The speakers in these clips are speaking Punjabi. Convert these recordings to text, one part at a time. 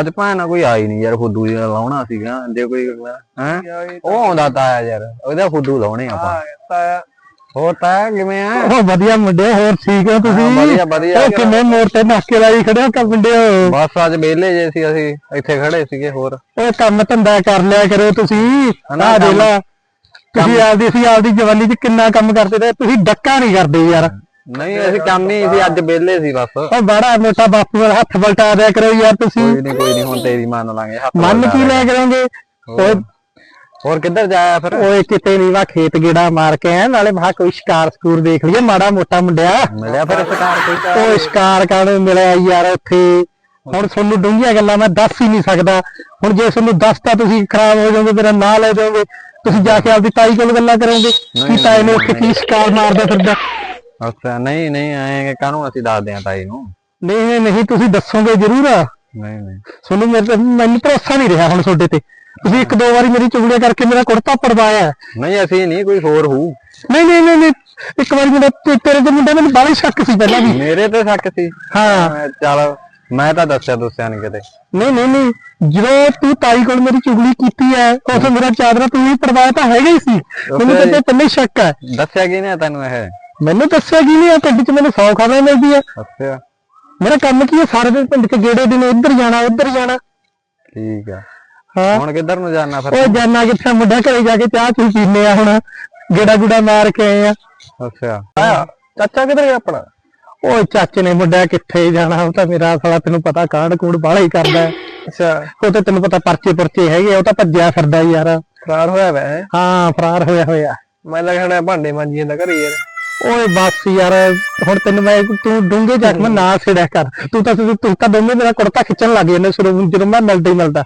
ਅੱਜ ਭੈਣ ਕੋਈ ਆਈ ਨਹੀਂ ਯਾਰ ਫੁੱਦੂ ਜਿਹਾ ਲਾਉਣਾ ਸੀਗਾ ਜੇ ਕੋਈ ਹੈ? ਉਹ ਆਉਂਦਾ ਤਾਇਆ ਯਾਰ ਉਹਦਾ ਫੁੱਦੂ ਲਾਉਣੇ ਆਪਾਂ। ਤਾਇਆ। ਹੋਰ ਤਾਇਆ ਕਿਵੇਂ ਆ? ਉਹ ਵਧੀਆ ਮੁੰਡੇ ਹੋਰ ਠੀਕ ਹੋ ਤੁਸੀਂ? ਵਧੀਆ, ਵਧੀਆ। ਉਹ ਕਿਵੇਂ ਮੋੜ ਤੇ ਨਾਕੇ ਲਾਈ ਖੜੇ ਹੋ ਮੁੰਡੇ ਬਸ ਅੱਜ ਵਿਹਲੇ ਜੇ ਸੀ ਅਸੀਂ ਇੱਥੇ ਖੜੇ ਸੀਗੇ ਹੋਰ। ਉਹ ਕੰਮ ਧੰਦਾ ਕਰ ਲਿਆ ਕਰੋ ਤੁਸੀਂ। ਆ ਦੇ ਲਾ ਤੁਸੀਂ ਆਪਦੀ ਸੀ ਆਪਦੀ ਜਵਾਨੀ 'ਚ ਕਿੰਨਾ ਕੰਮ ਕਰਦੇ ਰਹੇ ਤੁਸੀਂ ਡੱਕਾ ਨਹੀਂ ਕਰਦੇ ਯਾਰ। ਨਹੀਂ ਅਸੀਂ ਕੰਮ ਹੀ ਸੀ ਅੱਜ ਵਿਹਲੇ ਸੀ ਬਸ। ਉਹ ਬੜਾ ਮੋਟਾ ਬਾਪੂ ਦਾ ਹੱਥ ਬਲਟਾ ਦਿਆ ਕਰੋ ਯਾਰ ਤੁਸੀਂ। ਕੋਈ ਨਹੀਂ ਕੋਈ ਨਹੀਂ ਹੁਣ ਤੇਰੀ ਮੰਨ ਲਾਂਗੇ ਹੱਥ ਮੰਨ ਕੀ। ਲਿਆ ਕਰੋਗੇ। ਓਏ। ਹੋਰ ਕਿੱਧਰ ਜਾਇਆ ਫਿਰ? ਓਏ ਕਿਤੇ ਨਹੀਂ ਵਾ ਖੇਤ ਗੇੜਾ ਮਾਰ ਕੇ ਆ ਨਾਲੇ ਮਹਾ ਕੋਈ ਸ਼ਿਕਾਰ ਸਕੂਰ ਦੇਖ ਲਈਏ ਮਾੜਾ ਮੋਟਾ ਮੁੰਡਿਆ। ਮਿਲਿਆ ਫਿਰ ਸਰਕਾਰ ਕੋਈ ਉਹ ਸ਼ਿਕਾਰ ਕਰਨ ਮਿਲਿਆ ਯਾਰ ਉੱਥੇ? ਹੁਣ ਤੁਹਾਨੂੰ ਡੂੰਘੀਆਂ ਗੱਲਾਂ ਮੈਂ ਦੱਸ ਹੀ ਨਹੀਂ ਸਕਦਾ। ਹੁਣ ਜੇ ਤੁਹਾਨੂੰ ਦੱਸਤਾ ਤੁਸੀਂ ਖਰਾਬ ਹੋ ਜਾਓਗੇ ਮੇਰਾ ਨਾਂ ਲੈ ਜਾਓਗੇ। ਤੁਸੀਂ ਜਾ ਕੇ ਆਪਦੀ ਤਾਈ ਕੋਲ ਗੱਲਾਂ ਕਰੋਗੇ ਕਿ ਤਾਈ ਨੇ ਉੱਥੇ ਕੀ ਸ਼ਿਕਾਰ ਮਾਰਦਾ ਫਿਰਦਾ? ਅੱਛਾ ਨਹੀਂ ਨਹੀਂ ਆਏ ਕਾਹਨੂੰ ਅਸੀਂ ਦੱਸਦੇ ਆਂ ਤਾਈ ਨੂੰ? ਨਹੀਂ ਨਹੀਂ ਨਹੀਂ ਤੁਸੀਂ ਦੱਸੋਗੇ ਜ਼ਰੂਰ। ਨਹੀਂ ਨਹੀਂ। ਤੁਹਾਨੂੰ ਮੇਰੇ ਤੇ ਮੈਨੂੰ ਭਰੋਸਾ ਨਹੀਂ ਰਿਹਾ ਹੁਣ ਤੁਹਾਡੇ ਤੇ। ਤੁਸੀਂ ਇੱਕ ਦੋ ਵਾਰੀ ਮੇਰੀ ਚੁਗਲੀਆਂ ਕਰਕੇ ਮੇਰਾ ਕੁੜਤਾ ਪੜਵਾਇਆ ਹੈ। ਨਹੀਂ ਅਸੀਂ ਨਹੀਂ ਕੋਈ ਹੋਰ ਹੂ ਨਹੀਂ ਨਹੀਂ ਨਹੀਂ ਨਹੀਂ ਇੱਕ ਵਾਰੀ ਮੇਰਾ ਤੇ- ਤੇਰੇ ਤੇ ਮੁੰਡੇ ਮੈਨੂੰ ਬਾਹਲੀ ਸ਼ੱਕ ਸੀ ਪਹਿਲਾਂ ਵੀ। ਮੇਰੇ ਤੇ ਸ਼ੱਕ ਸੀ? ਹਾਂ। ਮੈਂ ਚੱਲ ਮੈਂ ਤਾਂ ਦੱਸਿਆ ਦੱਸਿਆ ਨਹੀਂ ਕਿਤੇ। ਨਹੀਂ ਨਹੀਂ ਨਹੀਂ ਜਦੋਂ ਤੂੰ ਤਾਈ ਕੋਲ ਮੇਰੀ ਚੁਗਲੀ ਕੀਤੀ ਹੈ ਉਸ ਮੇਰਾ ਚਾਦਰਾ ਤੂੰ ਵੀ ਪੜਵਾਇਆ ਤਾਂ ਹੈਗਾ ਹੀ ਸੀ। ਮੈਨੂੰ ਤਾਂ ਤੇ ਪਹਿਲੇ ਸ਼ੱਕ ਹੈ। ਦੱਸਿਆ ਕੀ ਨੇ ਤੈਨੂੰ ਇਹ? ਮੈਨੂੰ ਦੱਸਿਆ ਕੀ ਨਹੀਂ ਆ ਪਿੰਡ 'ਚ ਮੈਨੂੰ ਸੌ ਖਬਰਾਂ ਮਿਲਦੀ ਹੈ ਅੱਛਾ। ਮੇਰਾ ਕੰਮ ਕੀ ਹੈ ਸਾਰੇ ਦਿਨ ਪਿੰਡ 'ਚ ਗੇੜੇ ਦਿਨ ਇੱਧਰ ਜਾਣਾ ਉੱਧਰ ਜਾਣਾ। ਠੀਕ ਆ। ਹਾਂ। ਹੁਣ ਕਿੱਧਰ ਨੂੰ ਜਾਣਾ ਫਿਰ? ਉਹ ਜਾਨਾ ਕਿੱਥੇ ਮੁੰਡਾ ਘਰੇ ਜਾ ਕੇ ਚਾਹ ਚੂ ਪੀਨੇ ਆ ਹੁਣ। ਗੇੜਾ ਗੁੜਾ ਮਾਰ ਕੇ ਆਏ ਆ। ਅੱਛਾ। ਆਇਆ ਚਾਚਾ ਕਿੱਧਰ ਗਿਆ ਆਪਣਾ? ਓਏ ਚਾਚੇ ਨੇ ਮੁੰਡਾ ਕਿੱਥੇ ਜਾਣਾ ਉਹ ਤਾਂ ਮੇਰਾ ਸਾਲਾ ਤੈਨੂੰ ਪਤਾ ਕਾਂਡ ਕੂੜ ਬਾਹਲਾ ਹੀ ਕਰਦਾ। ਅੱਛਾ। ਉਹ ਤੇ ਤੈਨੂੰ ਪਤਾ ਪਰਚੇ ਪੁਰਚੇ ਹੈਗੇ ਆ, ਉਹ ਤਾਂ ਭੱਜਿਆ ਫਿਰਦਾ ਯਾਰ। ਫਰਾਰ ਹੋਇਆ ਵੈ। ਹੈਂ? ਹਾਂ ਫਰਾਰ ਹੋਇਆ ਹੋਇਆ। ਮੈਂ ਲੱਗਣਾ ਭਾਂਡੇ ਮਾਂਜੀ ਜਾਂਦਾ ਘਰੇ ਯਾਰ। ਓਏ ਬਸ ਯਾਰ, ਹੁਣ ਤੈਨੂੰ ਮੈਂ ਤੂੰ ਡੂੰਘੇ ਜ਼ਖਮ ਨਾ ਸਿੜਿਆ ਕਰ। ਤੂੰ ਤਾਂ ਤੂੰ ਤਾਂ ਦੋਵੇਂ ਮੇਰਾ ਕੁੜਤਾ ਖਿੱਚਣ ਲੱਗ ਜਾਂਦੇ ਸ਼ੁਰੂ ਜਦੋਂ ਮੈਂ ਮਿਲਦਾ ਹੀ ਮਿਲਦਾ।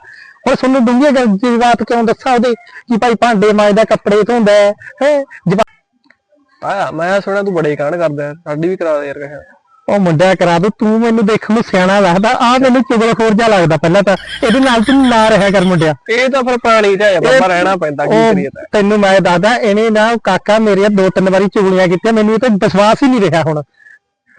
ਹੁਣ ਤੁਹਾਨੂੰ ਡੂੰਘੇ ਜੀ ਬਾਤ ਕਿਉਂ ਦੱਸਾਂ ਉਹਦੇ? ਕਿ ਭਾਈ ਭਾਂਡੇ ਮਾਂਜਦਾ, ਕੱਪੜੇ ਧੋਂਦਾ, ਹੈ? ਹੈਂ? ਜਵਾ- ਆਇਆ ਮੈਂ ਸੁਣਿਆ ਤੂੰ ਬੜੇ ਕਾਂਡ ਕਰਦਾ, ਸਾਡੀ ਵੀ ਕਰਾ ਦੇ ਯਾਰ ਕਹਿਆ ਉਹ ਮੁੰਡਾ ਕਰਾ ਦੋ ਤੂੰ ਮੈਨੂੰ ਦੇਖਣ ਨੂੰ ਸਿਆਣਾ ਲੱਗਦਾ। ਆ ਮੈਨੂੰ ਚੁਗਲਖੋਰ ਜਿਹਾ ਲੱਗਦਾ ਪਹਿਲਾਂ ਤਾਂ। ਇਹਦੇ ਨਾਲ ਤੂੰ ਨਾ ਰਿਹਾ ਕਰ ਮੁੰਡਿਆ। ਇਹ ਤਾਂ ਫਿਰ ਪਾਣੀ ਆ ਬਾਬਾ ਰਹਿਣਾ ਪੈਂਦਾ ਕੀ ਕਰੀਏ ਤਾਂ। ਤੈਨੂੰ ਮੈਂ ਦੱਸਦਾ ਇਹਨੇ ਨਾ ਕਾਕਾ ਮੇਰੀਆਂ ਦੋ ਤਿੰਨ ਵਾਰੀ ਚੁਗਲੀਆਂ ਕੀਤੀਆਂ ਮੈਨੂੰ ਇਹ ਤੇ ਵਿਸ਼ਵਾਸ ਹੀ ਨਹੀਂ ਰਿਹਾ ਹੁਣ।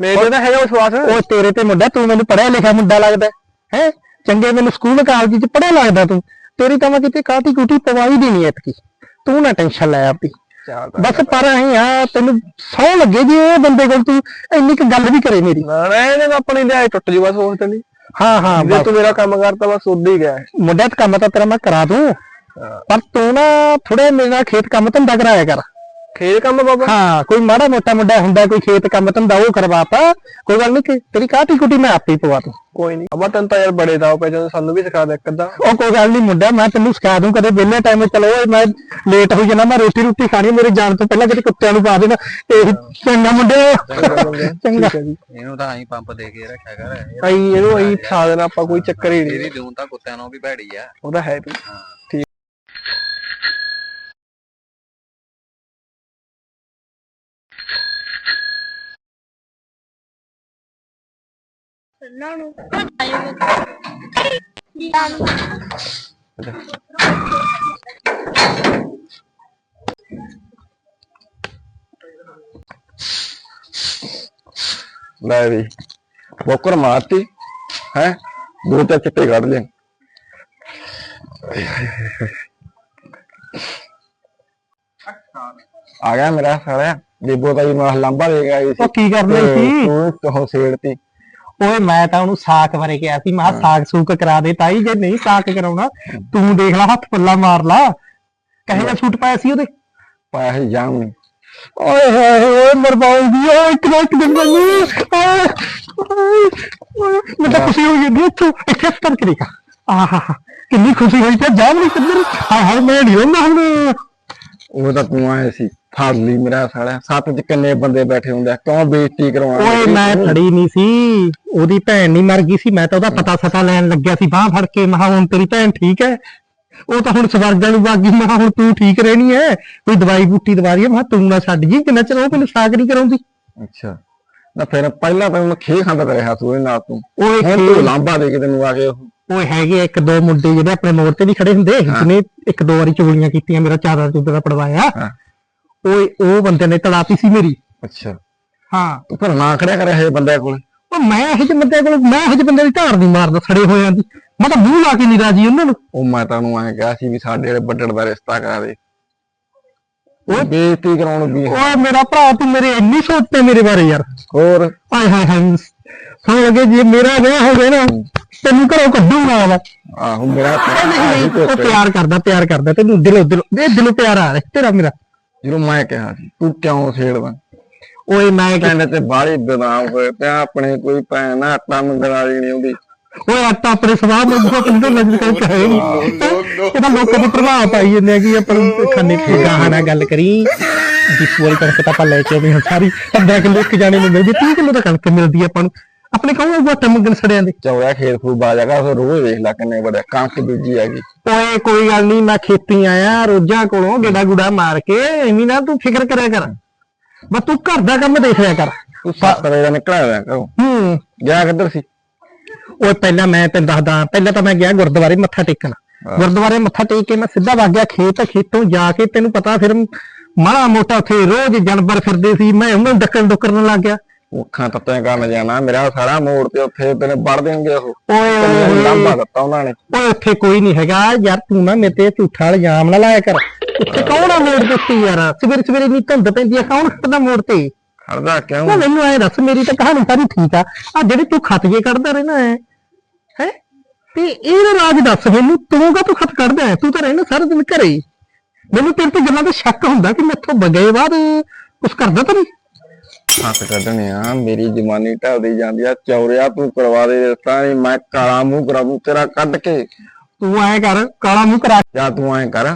ਮੇਰੇ ਤਾਂ ਹੈਗਾ ਵਿਸ਼ਵਾਸ। ਉਹ ਤੇਰੇ ਤੇ ਮੁੰਡਾ ਤੂੰ ਮੈਨੂੰ ਪੜਿਆ ਲਿਖਿਆ ਮੁੰਡਾ ਲੱਗਦਾ। ਹੈ? ਚੰਗੇ ਮੈਨੂੰ ਸਕੂਲ ਕਾਲਜ ਚ ਪੜਿਆ ਲੱਗਦਾ ਤੂੰ। ਤੇਰੀ ਤਾਂ ਮੈਂ ਕਿਤੇ ਕਾਟੀ ਕੁਟੀ ਪਵਾਈ ਦੇਣੀ ਐਤਕੀ। ਤੂੰ ਨਾ ਟੈਨਸ਼ਨ ਲੈ ਚੱਲ ਬਸ ਪਰ ਅਸੀਂ ਆ ਤੈਨੂੰ ਸੌ ਲੱਗੇ ਜੀ ਇਹ ਬੰਦੇ ਕੋਲ ਤੂੰ ਇੰਨੀ ਕੁ ਗੱਲ ਵੀ ਕਰੇ ਮੇਰੀ। ਨਾ ਨਾ ਇਹਨੇ ਤਾਂ ਆਪਣੀ ਲਿਆਏ ਟੁੱਟ ਜੂ ਬਸ ਉਸ ਤੇ ਨਹੀਂ। ਹਾਂ ਹਾਂ ਜੇ ਤੂੰ ਮੇਰਾ ਕੰਮ ਕਰਤਾ ਬਸ ਉਦੋਂ ਹੀ ਗਿਆ। ਮੁੰਡਾ ਤੇ ਕੰਮ ਤਾਂ ਤੇਰਾ ਮੈਂ ਕਰਾ ਦੂੰ। ਪਰ ਤੂੰ ਨਾ ਥੋੜਾ ਮੇਰੇ ਨਾਲ ਖੇਤ ਕੰਮ ਧੰਦਾ ਕਰਾਇਆ ਕਰ। ਖੇਤ ਕੰਮ ਬਾਬਾ? ਹਾਂ ਕੋਈ ਮਾੜਾ ਮੋਟਾ ਮੁੰਡਾ ਹੁੰਦਾ ਕੋਈ ਖੇਤ ਕੰਮ ਧੰਦਾ ਉਹ ਕਰਵਾਤਾ ਕੋਈ ਗੱਲ ਨਹੀਂ ਤੇਰੀ ਕਾਟੀ ਕੁਟੀ ਮੈਂ ਆਪੇ ਹੀ ਪਵਾ ਦੂੰ। ਕੋਈ ਨਹੀਂ ਅਬਾ ਤੈਨੂੰ ਤਾਂ ਯਾਰ ਬੜੇ ਦਾ ਪੈ ਜਾਂਦੇ ਸਾਨੂੰ ਵੀ ਸਿਖਾ ਦੇ ਇੱਕ ਅੱਧਾ। ਉਹ ਕੋਈ ਗੱਲ ਨਹੀਂ ਮੁੰਡਾ ਮੈਂ ਤੈਨੂੰ ਸਿਖਾ ਦੂੰ ਕਦੇ ਵਿਹਲੇ ਟਾਈਮ ਚਲੋ ਮੈਂ ਲੇਟ ਹੋ ਜਾਣਾ ਮੈਂ ਰੋਟੀ ਰੋਟੀ ਖਾਣੀ ਮੇਰੇ ਜਾਣ ਤੋਂ ਪਹਿਲਾਂ ਕਦੇ ਕੁੱਤਿਆਂ ਨੂੰ ਪਾ ਦੇਣਾ। ਇਹ ਚੰਗਾ ਮੁੰਡੇ। ਚੰਗਾ ਠੀਕ ਹੈ ਜੀ। ਇਹਨੂੰ ਤਾਂ ਅਸੀਂ ਪੰਪ ਦੇ ਕੇ ਰੱਖਿਆ ਕਰ। ਆਈ ਇਹਨੂੰ ਆਈ ਫਸਾ ਦੇਣਾ ਆਪਾਂ ਕੋਈ ਚੱਕਰ ਹੀ ਨਹੀਂ। ਇਹਦੀ ਦੂਨ ਤਾਂ ਕੁੱਤਿਆਂ ਨੂੰ ਵੀ ਭੈੜੀ ਆ। ਉਹਦਾ ਹੈ ਵੀ। ਠੀਕ ਇਹਨਾਂ ਨੂੰ ਲੈ ਵੀ ਬੋਕਰ ਮਾਰਤੀ ਹੈ? ਦੋ ਚਾਰ ਚਿੱਟੇ ਕੱਢ ਲੈ ਆ ਗਿਆ ਮੇਰਾ ਸਾਲਿਆ ਬੀਬੋ ਤਾਂ ਜੀ ਮੈਂ ਲਾਂਬਾ ਦੇ ਗਿਆ ਸੀ। ਉਹ ਕੀ ਕਰਨਾ ਤੇ ਸੀ? ਤੂੰ ਕਹੋ ਸੇੜਤੀ? ਓਏ ਮੈਂ ਤਾਂ ਉਹਨੂੰ ਸਾਕ ਬਾਰੇ ਕਿਹਾ ਸੀ ਮੈਂ ਕਿਹਾ ਸਾਕ ਸੂਕ ਕਰਾ ਦੇ ਤਾਈ ਜੇ ਨਹੀਂ ਸਾਕ ਕਰਾਉਣਾ ਤੂੰ ਦੇਖ ਲੈ ਹੱਥ ਪੱਲਾ ਮਾਰ ਲਾ। ਕਹੇ ਜਿਹਾ ਸੂਟ ਪਾਇਆ ਸੀ ਉਹਦੇ? ਪਾਇਆ ਨੇ ਓਏ ਹੋਏ ਹੋਏ ਮਰਵਾਉਂ ਦੀ ਓਏ ਇੱਕ ਨਾ ਇੱਕ ਦਿਨ ਮੈਨੂੰ ਮੈਂ ਤਾਂ ਖੁਸ਼ੀ ਹੋਈ ਜਾਂਦੀ ਇੱਥੋਂ ਇੱਥੇ ਸਤਰ ਕਰੇਗਾ ਆਹਾ ਕਿੰਨੀ ਖੁਸ਼ੀ ਹੋਈ ਤੇ ਜਾਮ ਨਹੀਂ ਕਿੱਧਰ? ਹਾਏ ਹਾਏ ਮੈਂ ਨਹੀਂ ਹੁੰਦਾ ਹੁਣ। ਉਹ ਤਾਂ ਤੂੰ ਆਇਆ ਸੀ ਫੜ ਲਈ ਮੇਰਾ ਸਾਲਿਆ। ਸੱਤ ਚ ਕਿੰਨੇ ਬੰਦੇ ਬੈਠੇ ਹੁੰਦੇ ਆ ਕਿਉਂ ਬੇਇੱਜ਼ਤੀ ਕਰਵਾਉਣਾ ਓਏ ਮੈਂ ਖੜੀ ਨਹੀਂ ਸੀ। ਉਹਦੀ ਭੈਣ ਨਹੀਂ ਮਰ ਗਈ ਸੀ ਮੈਂ ਤਾਂ ਉਹਦਾ ਪਤਾ ਸਤਾ ਲੈਣ ਲੱਗਿਆ ਸੀ ਬਾਹ ਫੜ ਕੇ। ਮਹਾ ਹੁਣ ਤੇਰੀ ਭੈਣ ਠੀਕ ਹੈ? ਉਹ ਤਾਂ ਹੁਣ ਸਵਰਗਾਂ ਨੂੰ ਵਗ। ਗਈ ਮੈਂ ਹੁਣ ਤੂੰ ਠੀਕ ਰਹਿਣੀ ਹੈ? ਕੋਈ ਦਵਾਈ ਬੂਟੀ ਦਵਾ ਰਹੀ ਹੈ? ਮੈਂ ਤੂੰ ਨਾ ਛੱਡ ਜੀ ਕਿੰਨਾ ਚਿਰ ਉਹ ਮੈਨੂੰ ਸਾਕ ਨਹੀਂ ਕਰਾਉਂਦੀ। ਅੱਛਾ। ਨਾ ਫਿਰ ਪਹਿਲਾਂ ਤਾਂ ਮੈਂ ਖੇ ਖਾਂਦਾ ਰਿਹਾ ਤੂੰ ਉਹਦੇ ਨਾਲ ਤੂੰ। ਓਏ ਹੁਣ ਤੂੰ ਲਾਂਬਾ ਦੇ ਕੇ ਤੈਨੂੰ ਆ ਕੇ ਉਹ। ਓਏ ਹੈਗੇ ਆ ਇੱਕ ਦੋ ਮੁੰਡੇ ਜਿਹੜੇ ਆਪਣੇ ਮੋੜ ਤੇ ਵੀ ਖੜੇ ਹੁੰਦੇ ਜਿਹਨੇ ਇੱਕ ਦੋ ਵਾਰੀ ਚੁਗਲੀਆਂ ਕੀਤੀਆਂ ਮੇਰਾ ਚਾਦਰ ਚੁੱਦਰ ਦਾ ਪੜਵਾਇਆ। ਹਾਂ। ਓਏ ਉਹ ਬੰਦੇ ਨੇ ਤੜਾਤੀ ਸੀ ਮੇਰੀ। ਅੱਛਾ। ਹਾਂ। ਤੂੰ ਫਿਰ ਨਾ ਖੜਿਆ ਕਰਿਆ ਇਹ ਬੰਦੇ ਕੋਲ। ਉਹ ਮੈਂ ਇਹੋ ਜਿਹੇ ਬੰਦੇ ਕੋਲ ਮੈਂ ਇਹੋ ਜਿਹੇ ਬੰਦੇ ਦੀ ਧਾਰ ਨਹੀਂ ਮਾਰਦਾ ਸੜੇ ਹੋਇਆਂ ਦੀ। ਮੈਂ ਤਾਂ ਮੂੰਹ ਲਾ ਕੇ ਨਹੀਂ ਰਾਜੀ ਉਹਨਾਂ ਨੂੰ। ਉਹ ਮੈਂ ਤੁਹਾਨੂੰ ਐਂ ਕਿਹਾ ਸੀ ਵੀ ਸਾਡੇ ਵਾਲੇ ਵੱਡੜ ਦਾ ਰਿਸ਼ਤਾ ਕਰਾ ਦੇ। ਉਹ ਬੇਇੱਜ਼ਤੀ ਕਰਾਉਣ ਵੀ ਓਏ ਮੇਰਾ ਭਰਾ ਤੂੰ ਮੇਰੇ ਇੰਨੀ ਸੋਚਦੇ ਮੇਰੇ ਬਾਰੇ ਯਾਰ। ਹੋਰ? ਆਏ ਹਾਏ ਹਾਏ ਸਮਝ ਲੱਗੇ ਜੇ ਮੇਰਾ ਵਿਆਹ ਹੋ ਗਿਆ ਨਾ ਤੈਨੂੰ ਘਰੋਂ ਕੱਢੂਗਾ ਮੈਂ। ਆਹੋ ਮੇਰਾ ਨਹੀਂ ਨਹੀਂ ਉਹ। ਪਿਆਰ ਕਰਦਾ ਪਿਆਰ ਕਰਦਾ ਤੈਨੂੰ ਦਿਲੋਂ ਦਿਲੋਂ ਇਹ ਦਿਲੋਂ ਪਿਆਰ ਆ ਰਿਹਾ ਤੇਰਾ ਮੇਰਾ। ਜਦੋਂ ਮੈਂ ਕਿਹਾ ਸੀ ਤੂੰ ਕਿਉਂ ਛੇੜਦਾ ਓਏ ਮੈਂ ਕਿ- ਕਹਿੰਦੇ ਤੇ ਬਾਹਲੀ ਬਦਨਾਮ ਹੋਏ ਪਿਆ ਆਪਣੇ ਕੋਈ ਭੈਣ ਨਾ ਆਟਾ ਮੰਗਣ ਵਾਲੀ ਨਹੀਂ ਆਉਂਦੀ ਓਏ ਆਟਾ ਆਪਣੇ ਸਵਾਹ ਮੰਗੋ ਕਿੰਨੇ ਨਜ਼ਰ ਕਰਕੇ ਹੈ ਨਹੀਂ ਇਹ ਤਾਂ ਲੋਕਾਂ ਦੇ ਪ੍ਰਭਾਵ ਪਾਈ ਜਾਂਦੇ ਆ ਕਿ ਆਪਾਂ ਖਾਣੇ ਗਾਹਾਂ ਨਾਲ ਗੱਲ ਕਰੀ। ਜਿਸ ਵਾਰੀ ਕਣਕ ਤਾਂ ਆਪਾਂ ਲੈ ਕੇ ਆਉਂਦੇ ਹਾਂ ਸਾਰੀ ਅੱਧਾ ਕਿਲੋ ਇੱਕ ਜਾਣੇ ਨੂੰ ਮਿਲਦੀ 30 ਕਿਲੋ ਤਾਂ ਕਣਕ ਮਿਲਦੀ ਆ ਆਪਾਂ ਨੂੰ। ਆਪਣੇ ਕਹੋ ਆਟਾ ਮੰਗਣ ਸੜਿਆਂ ਦੇ ਚੌੜਾ ਖੇਤ ਖੂਬ ਆ ਜਾਗਾ ਉਹ ਰੋਜ਼ ਵੇਖ ਲੈ ਕਿੰਨੇ ਬੜੇ ਕਣਕ ਬੀਜੀ ਹੈਗੀ। ਓਏ ਕੋਈ ਗੱਲ ਨਹੀਂ ਮੈਂ ਖੇਤੀ ਆਇਆ ਰੋਜ਼ਾਂ ਕੋਲੋਂ ਗੇੜਾ ਗੁੜਾ ਮਾਰ ਕੇ ਐਵੇਂ ਨਾ ਤੂੰ ਫਿਕਰ ਕਰਿਆ ਕਰ। ਬਸ ਤੂੰ ਘਰ ਦਾ ਕੰਮ ਦੇਖ ਰਿਆ ਕਰ। ਤੂੰ ਸੱਤ ਵਜੇ ਦਾ ਨਿਕਲਿਆ ਹੋਇਆ ਘਰੋਂ। ਹੂੰ। ਗਿਆ ਕਿੱਧਰ ਸੀ? ਓਏ ਪਹਿਲਾਂ ਮੈਂ ਤੈਨੂੰ ਦੱਸਦਾ ਪਹਿਲਾਂ ਤਾਂ ਮੈਂ ਗਿਆ ਗੁਰਦੁਆਰੇ ਮੱਥਾ ਟੇਕਣ। ਗੁਰਦੁਆਰੇ ਮੱਥਾ ਟੇਕ ਕੇ ਮੈਂ ਸਿੱਧਾ ਵਗ ਗਿਆ ਖੇਤ ਖੇਤੋਂ ਜਾ ਕੇ ਤੈਨੂੰ ਪਤਾ ਫਿਰ ਮਾੜਾ ਮੋਟਾ ਉੱਥੇ ਰੋਜ਼ ਜਾਨਵਰ ਫਿਰਦੇ ਸੀ ਮੈਂ ਉਹਨਾਂ ਨੂੰ ਡੱਕਣ ਡੁੱਕਰਨ ਲੱਗ ਗਿਆ। ਅੱਖਾਂ ਤੱਤਿਆਂ ਕਰਨ ਜਾਣਾ ਮੇਰਾ ਸਾਰਾ ਮੋੜ ਤੇ ਉੱਥੇ ਤੈਨੂੰ ਵੜ ਦੇਣਗੇ ਉਹ। ਓਏ। ਲੰਬਾ ਦਿੱਤਾ ਉਹਨਾਂ ਨੇ। ਓਏ ਉੱਥੇ ਕੋਈ ਨਹੀਂ ਹੈਗਾ ਯਾਰ ਤੂੰ ਨਾ ਮੇਰੇ ਤੇ ਝੂਠਾ ਇਲਜ਼ਾਮ ਨਾ ਲਾਇਆ ਕਰ। ਉੱਥੇ ਕੌਣ ਆ ਮੋੜ ਦਿੱਤੀ ਯਾਰ? ਸਵੇਰੇ ਸਵੇਰੇ ਨਹੀਂ ਧੁੰਦ ਪੈਂਦੀ ਆ ਕੌਣ ਖੜਦਾ ਮੋੜ ਤੇ? ਖੜਦਾ ਕਿਉਂ? ਨਾ ਮੈਨੂੰ ਐ ਦੱਸ ਮੇਰੀ ਤਾਂ ਕਹਾਣੀ ਸਾਰੀ ਠੀਕ ਆ। ਆ ਜਿਹੜੇ ਤੂੰ ਖਤ ਜੇ ਕੱਢਦਾ ਰਹਿਣਾ ਹੈ ਹੈ? ਤੇ ਇਹਦਾ ਰਾਜ ਦੱਸ ਮੈਨੂੰ ਤੂੰ ਕਾ ਤੂੰ ਖਤ ਕੱਢਦਾ? ਤੂੰ ਤਾਂ ਰਹਿਣਾ ਸਾਰਾ ਦਿਨ ਘਰੇ। ਮੈਨੂੰ ਤੇਰੇ ਤੇ ਗੱਲਾਂ ਦਾ ਸ਼ੱਕ ਹੁੰਦਾ ਕਿ ਮੈਥੋਂ ਬਗਏ ਬਾਅਦ ਕੁਛ ਕਰਦਾ ਤਾਂ ਨਹੀਂ? ਹੱਥ ਕੱਢਣੇ ਆ ਮੇਰੀ ਜਵਾਨੀ ਢਲਦੀ ਜਾਂਦੀ ਆ ਚੌਰਿਆ ਤੂੰ ਕਰਵਾ ਦੇ ਰਿਸ਼ਤਾ ਨਹੀਂ ਮੈਂ ਕਾਲਾ ਮੂੰਹ ਕਰਾਉਂ ਤੇਰਾ ਕੱਢ ਕੇ। ਤੂੰ ਐ ਕਰ ਕਾਲਾ ਮੂੰਹ ਕਰਾ ਜਾਂ ਤੂੰ ਐਂ ਕਰ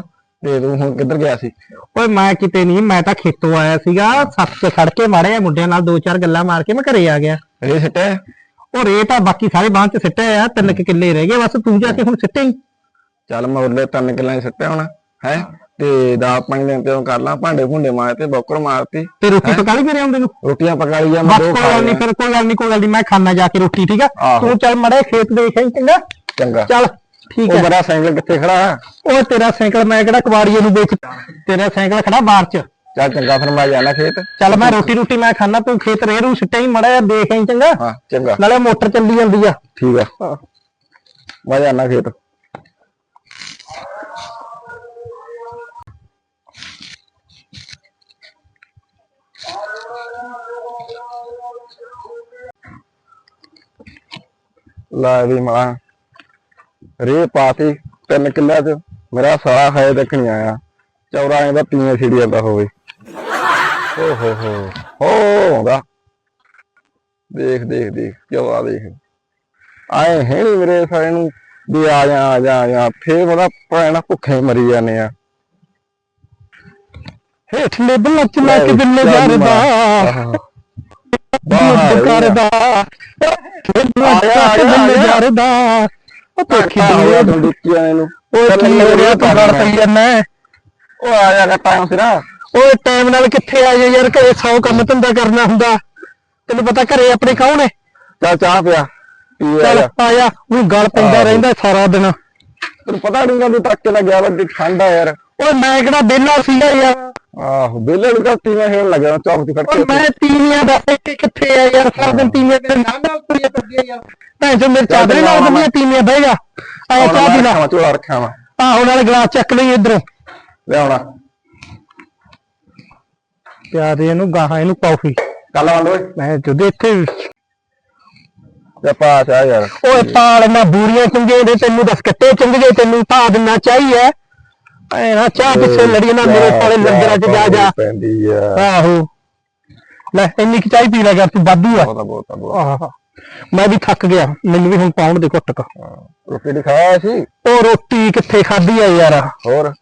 ਤੇ ਤੂੰ ਹੁਣ ਕਿੱਧਰ ਗਿਆ ਸੀ? ਓਏ ਮੈਂ ਕਿਤੇ ਨਹੀਂ ਮੈਂ ਤਾਂ ਖੇਤੋਂ ਆਇਆ ਸੀਗਾ ਸੱਤ ਚ ਖੜ ਕੇ ਮਾੜੇ ਜਿਹੇ ਮੁੰਡਿਆਂ ਨਾਲ ਦੋ ਚਾਰ ਗੱਲਾਂ ਮਾਰ ਕੇ ਮੈਂ ਘਰੇ ਆ ਗਿਆ। ਰੇ ਸਟੇ ਉਹ ਰੇਟ ਆ ਬਾਕੀ ਸਾਰੇ ਬਾਂਹ ਚ ਸਿੱਟੇ ਆ ਤਿੰਨ ਕੁ ਕਿੱਲੇ ਰਹਿ ਗਏ ਬਸ ਤੂੰ ਜਾ ਕੇ ਹੁਣ ਸਿੱਟੇ ਹੀ ਚੱਲ ਮੈਂ ਤਿੰਨ ਕਿੱਲਾਂ ਹੀ ਸੱਟਿਆ ਹੋਣਾ ਹੈ? ਤੇ ਦਾ ਪੰਜ ਦਿਨ ਤੇ ਕਰ ਲਾਂ ਭਾਂਡੇ ਭੁੰਡੇ ਮਾਰ ਤੇ ਬੋਕਰ ਮਾਰਤੀ ਤੇ। ਰੋਟੀ ਪਕਾ ਲਈ ਮੇਰੇ ਆਉਂਦੇ ਨੂੰ? ਰੋਟੀਆਂ ਪਕਾ ਲਈ ਜਾਂ ਮੈਂ ਬਸ ਦੋ ਕੋਈ ਖਾ ਗੱਲ ਨਹੀਂ ਲਈਆਂ। ਫਿਰ ਕੋਈ ਗੱਲ ਨਹੀਂ ਕੋਈ ਗੱਲ ਨਹੀਂ ਮੈਂ ਖਾਣਾ ਜਾ ਕੇ ਰੋਟੀ ਠੀਕ ਆ? ਆਹੋ। ਤੂੰ ਚੱਲ ਮੜੇ ਖੇਤ ਦੇਖ ਆਈ ਚੰਗਾ? ਚੰਗਾ। ਚੱਲ ਠੀਕ ਉਹ ਹੈ ਮੇਰਾ ਸਾਈਕਲ ਕਿੱਥੇ ਖੜਾ? ਹੈ ਉਹ ਤੇਰਾ ਸਾਈਕਲ ਮੈਂ ਕਿਹੜਾ ਕਬਾੜੀਏ ਨੂੰ ਵੇਚ ਤੇਰਾ ਸਾਈਕਲ ਖੜਾ ਬਾਹਰ ਚ। ਚੱਲ ਚੰਗਾ ਫਿਰ ਮੈਂ ਜਾਣਾ ਖੇਤ। ਚੱਲ ਮੈਂ ਰੋਟੀ ਰੋਟੀ ਮੈਂ ਖਾਣਾ ਤੂੰ ਖੇਤ ਰਹਿ ਰੂ ਸਿੱਟਾ ਹੀ ਮੜਾ ਜਾ ਦੇਖ ਆਈ ਚੰਗਾ? ਹਾਂ ਚੰਗਾ। ਨਾਲੇ ਮੋਟਰ ਚੱਲੀ ਜਾਂਦੀ ਆ। ਠੀਕ ਆ। ਮੈਂ ਜਾਣਾ ਖੇਤ। ਲੈ ਵੀ ਮਾਂ। ਰੇ ਪਾਤੀ ਤਿੰਨ ਕਿੱਲਿਆਂ ਚ ਮੇਰਾ ਸਾਰਾ ਹੈ ਤੱਕ ਨਹੀਂ ਆਇਆ ਚੌਰਾ ਇਹਦਾ ਪੀਆਂ ਛਿੜੀ ਜਾਂਦਾ ਹੋਵੇ। ਓ ਹੋ ਹੋ। ਹੋ ਹੁੰਦਾ ਦੇਖ ਦੇਖ ਦੇਖ ਚੌਰਾ ਦੇਖ। ਆਏ ਹੈ ਮੇਰੇ ਸਾਰੇ ਨੂੰ ਵੀ ਆ ਜਾ ਆ ਜਾ ਆ ਜਾ। ਫੇਰ ਉਹਦਾ ਪੈਣਾ ਭੁੱਖੇ ਮਰੀ ਜਾਂਦੇ ਆ। ਹੇਠ ਲੈ ਬੱਲਾ ਚਲਾ ਕੇ ਦਿਲ ਜਰਦਾ ਬਾਹਰ ਕਰਦਾ। ਆਇਆ, ਆਇਆ, ਦਿਲ ਆਇਆ। ਜਰਦਾ ਉਹ ਦੇਖੀ ਆਇਆ ਦੁਨੀਆ ਤੂੰ ਡਿੱਕੀ ਆਏ ਨੂੰ। ਓਏ ਕੀ ਹੋ ਰਿਹਾ ਤੂੰ ਲੜ ਪਈ ਜਾਂਦਾ ਉਹ ਆ ਜਾ ਟਾਈਮ ਸਿਰਾ। ਓਏ ਟਾਈਮ ਨਾਲ ਕਿੱਥੇ ਆ ਜਾ ਯਾਰ ਘਰੇ 100 ਕੰਮ ਧੰਦਾ ਕਰਨਾ ਹੁੰਦਾ। ਤੈਨੂੰ ਪਤਾ ਘਰੇ ਆਪਣੇ ਕੌਣ ਹੈ? ਚੱਲ ਚਾਹ ਪਿਆ। ਚੱਲ ਉਹ ਗਲ ਪੈਂਦਾ। ਰਹਿੰਦਾ ਸਾਰਾ ਦਿਨ। ਤੈਨੂੰ ਪਤਾ ਨਹੀਂ ਤੂੰ ਤੱਕ ਕੇ ਲੱਗਿਆ ਵਾ ਠੰਡਾ ਯਾਰ। ਓਏ ਮੈਂ ਕਿਹੜਾ ਬੇਲਾ ਸੀਗਾ ਯਾਰ। ਆਹੋ ਬੇਲੇ ਨੂੰ ਕਰਤੀ ਮੈਂ ਖੇਡ ਲੱਗਿਆ ਚੌਕ ਤੇ ਖੜ ਓਏ ਮੈਂ ਤੀਵੀਆਂ ਦਾ ਕਿ ਕਿੱਥੇ ਆ ਯਾਰ ਸਾਰਾ ਦਿਨ ਤੀਵੀਆਂ ਤੇਰੇ ਨਾਲ ਨਾਲ ਤੁਰੀਆਂ ਫਿਰਦੀਆਂ ਯਾਰ। ਭੈਣ ਚੋ ਮੇਰੇ ਚਾਦਰੇ ਨਾਲ ਬੰਦੀਆਂ ਤੀਵੀਆਂ ਬਹਿ ਜਾ। ਆਇਆ ਚਾਹ ਪੀ ਲੈ। ਖਾਵਾਂ ਝੋਲਾ ਰੱਖਿਆ ਵਾ। ਆਹੋ ਨਾਲ ਗਲਾਸ ਚੱਕ ਲਈ ਇਧਰੋਂ। ਲਿਆਉਣਾ। ਪਿਆ ਦੇ ਇਹਨੂੰ ਗਾਹਾਂ ਇਹਨੂੰ ਕੌਫੀ ਕੱਲ ਵੰਡ ਓਏ। ਮੈਂ ਜੁਦੇ ਇੱਥੇ ਤੇ ਪਾ ਚਾ ਯਾਰ। ਓਏ ਪਾਲ ਨਾ ਬੂਰੀਆਂ ਚੰਗੇ ਦੇ ਤੈਨੂੰ ਦੱਸ ਕੱਟੇ ਚੰਗੇ ਤੈਨੂੰ ਪਾ ਦਿੰਨਾ ਚਾਹੀਏ। ਐ ਨਾ ਚਾਹ ਪਿੱਛੇ ਲੜੀ ਨਾ ਮੇਰੇ ਸਾਲੇ ਲੰਗਰਾਂ 'ਚ ਜਾ ਜਾ। ਪੈਂਦੀ ਆ। ਆਹੋ। ਲੈ ਇੰਨੀ ਕੁ ਚਾਹ ਪੀ ਲੈ ਕਰ ਤੂੰ ਵਾਧੂ ਆ। ਬਹੁਤਾ ਬਹੁਤਾ ਬਹੁਤਾ। ਆਹ ਮੈਂ ਵੀ ਥੱਕ ਗਿਆ ਮੈਨੂੰ ਵੀ ਹੁਣ ਪਾਉਣ ਦੇ ਘੁੱਟਕ ਰੋਟੀ ਦੀ ਖਾਇਆ ਸੀ? ਉਹ ਰੋਟੀ ਕਿੱਥੇ ਖਾਧੀ ਆ ਯਾਰ। ਹੋਰ?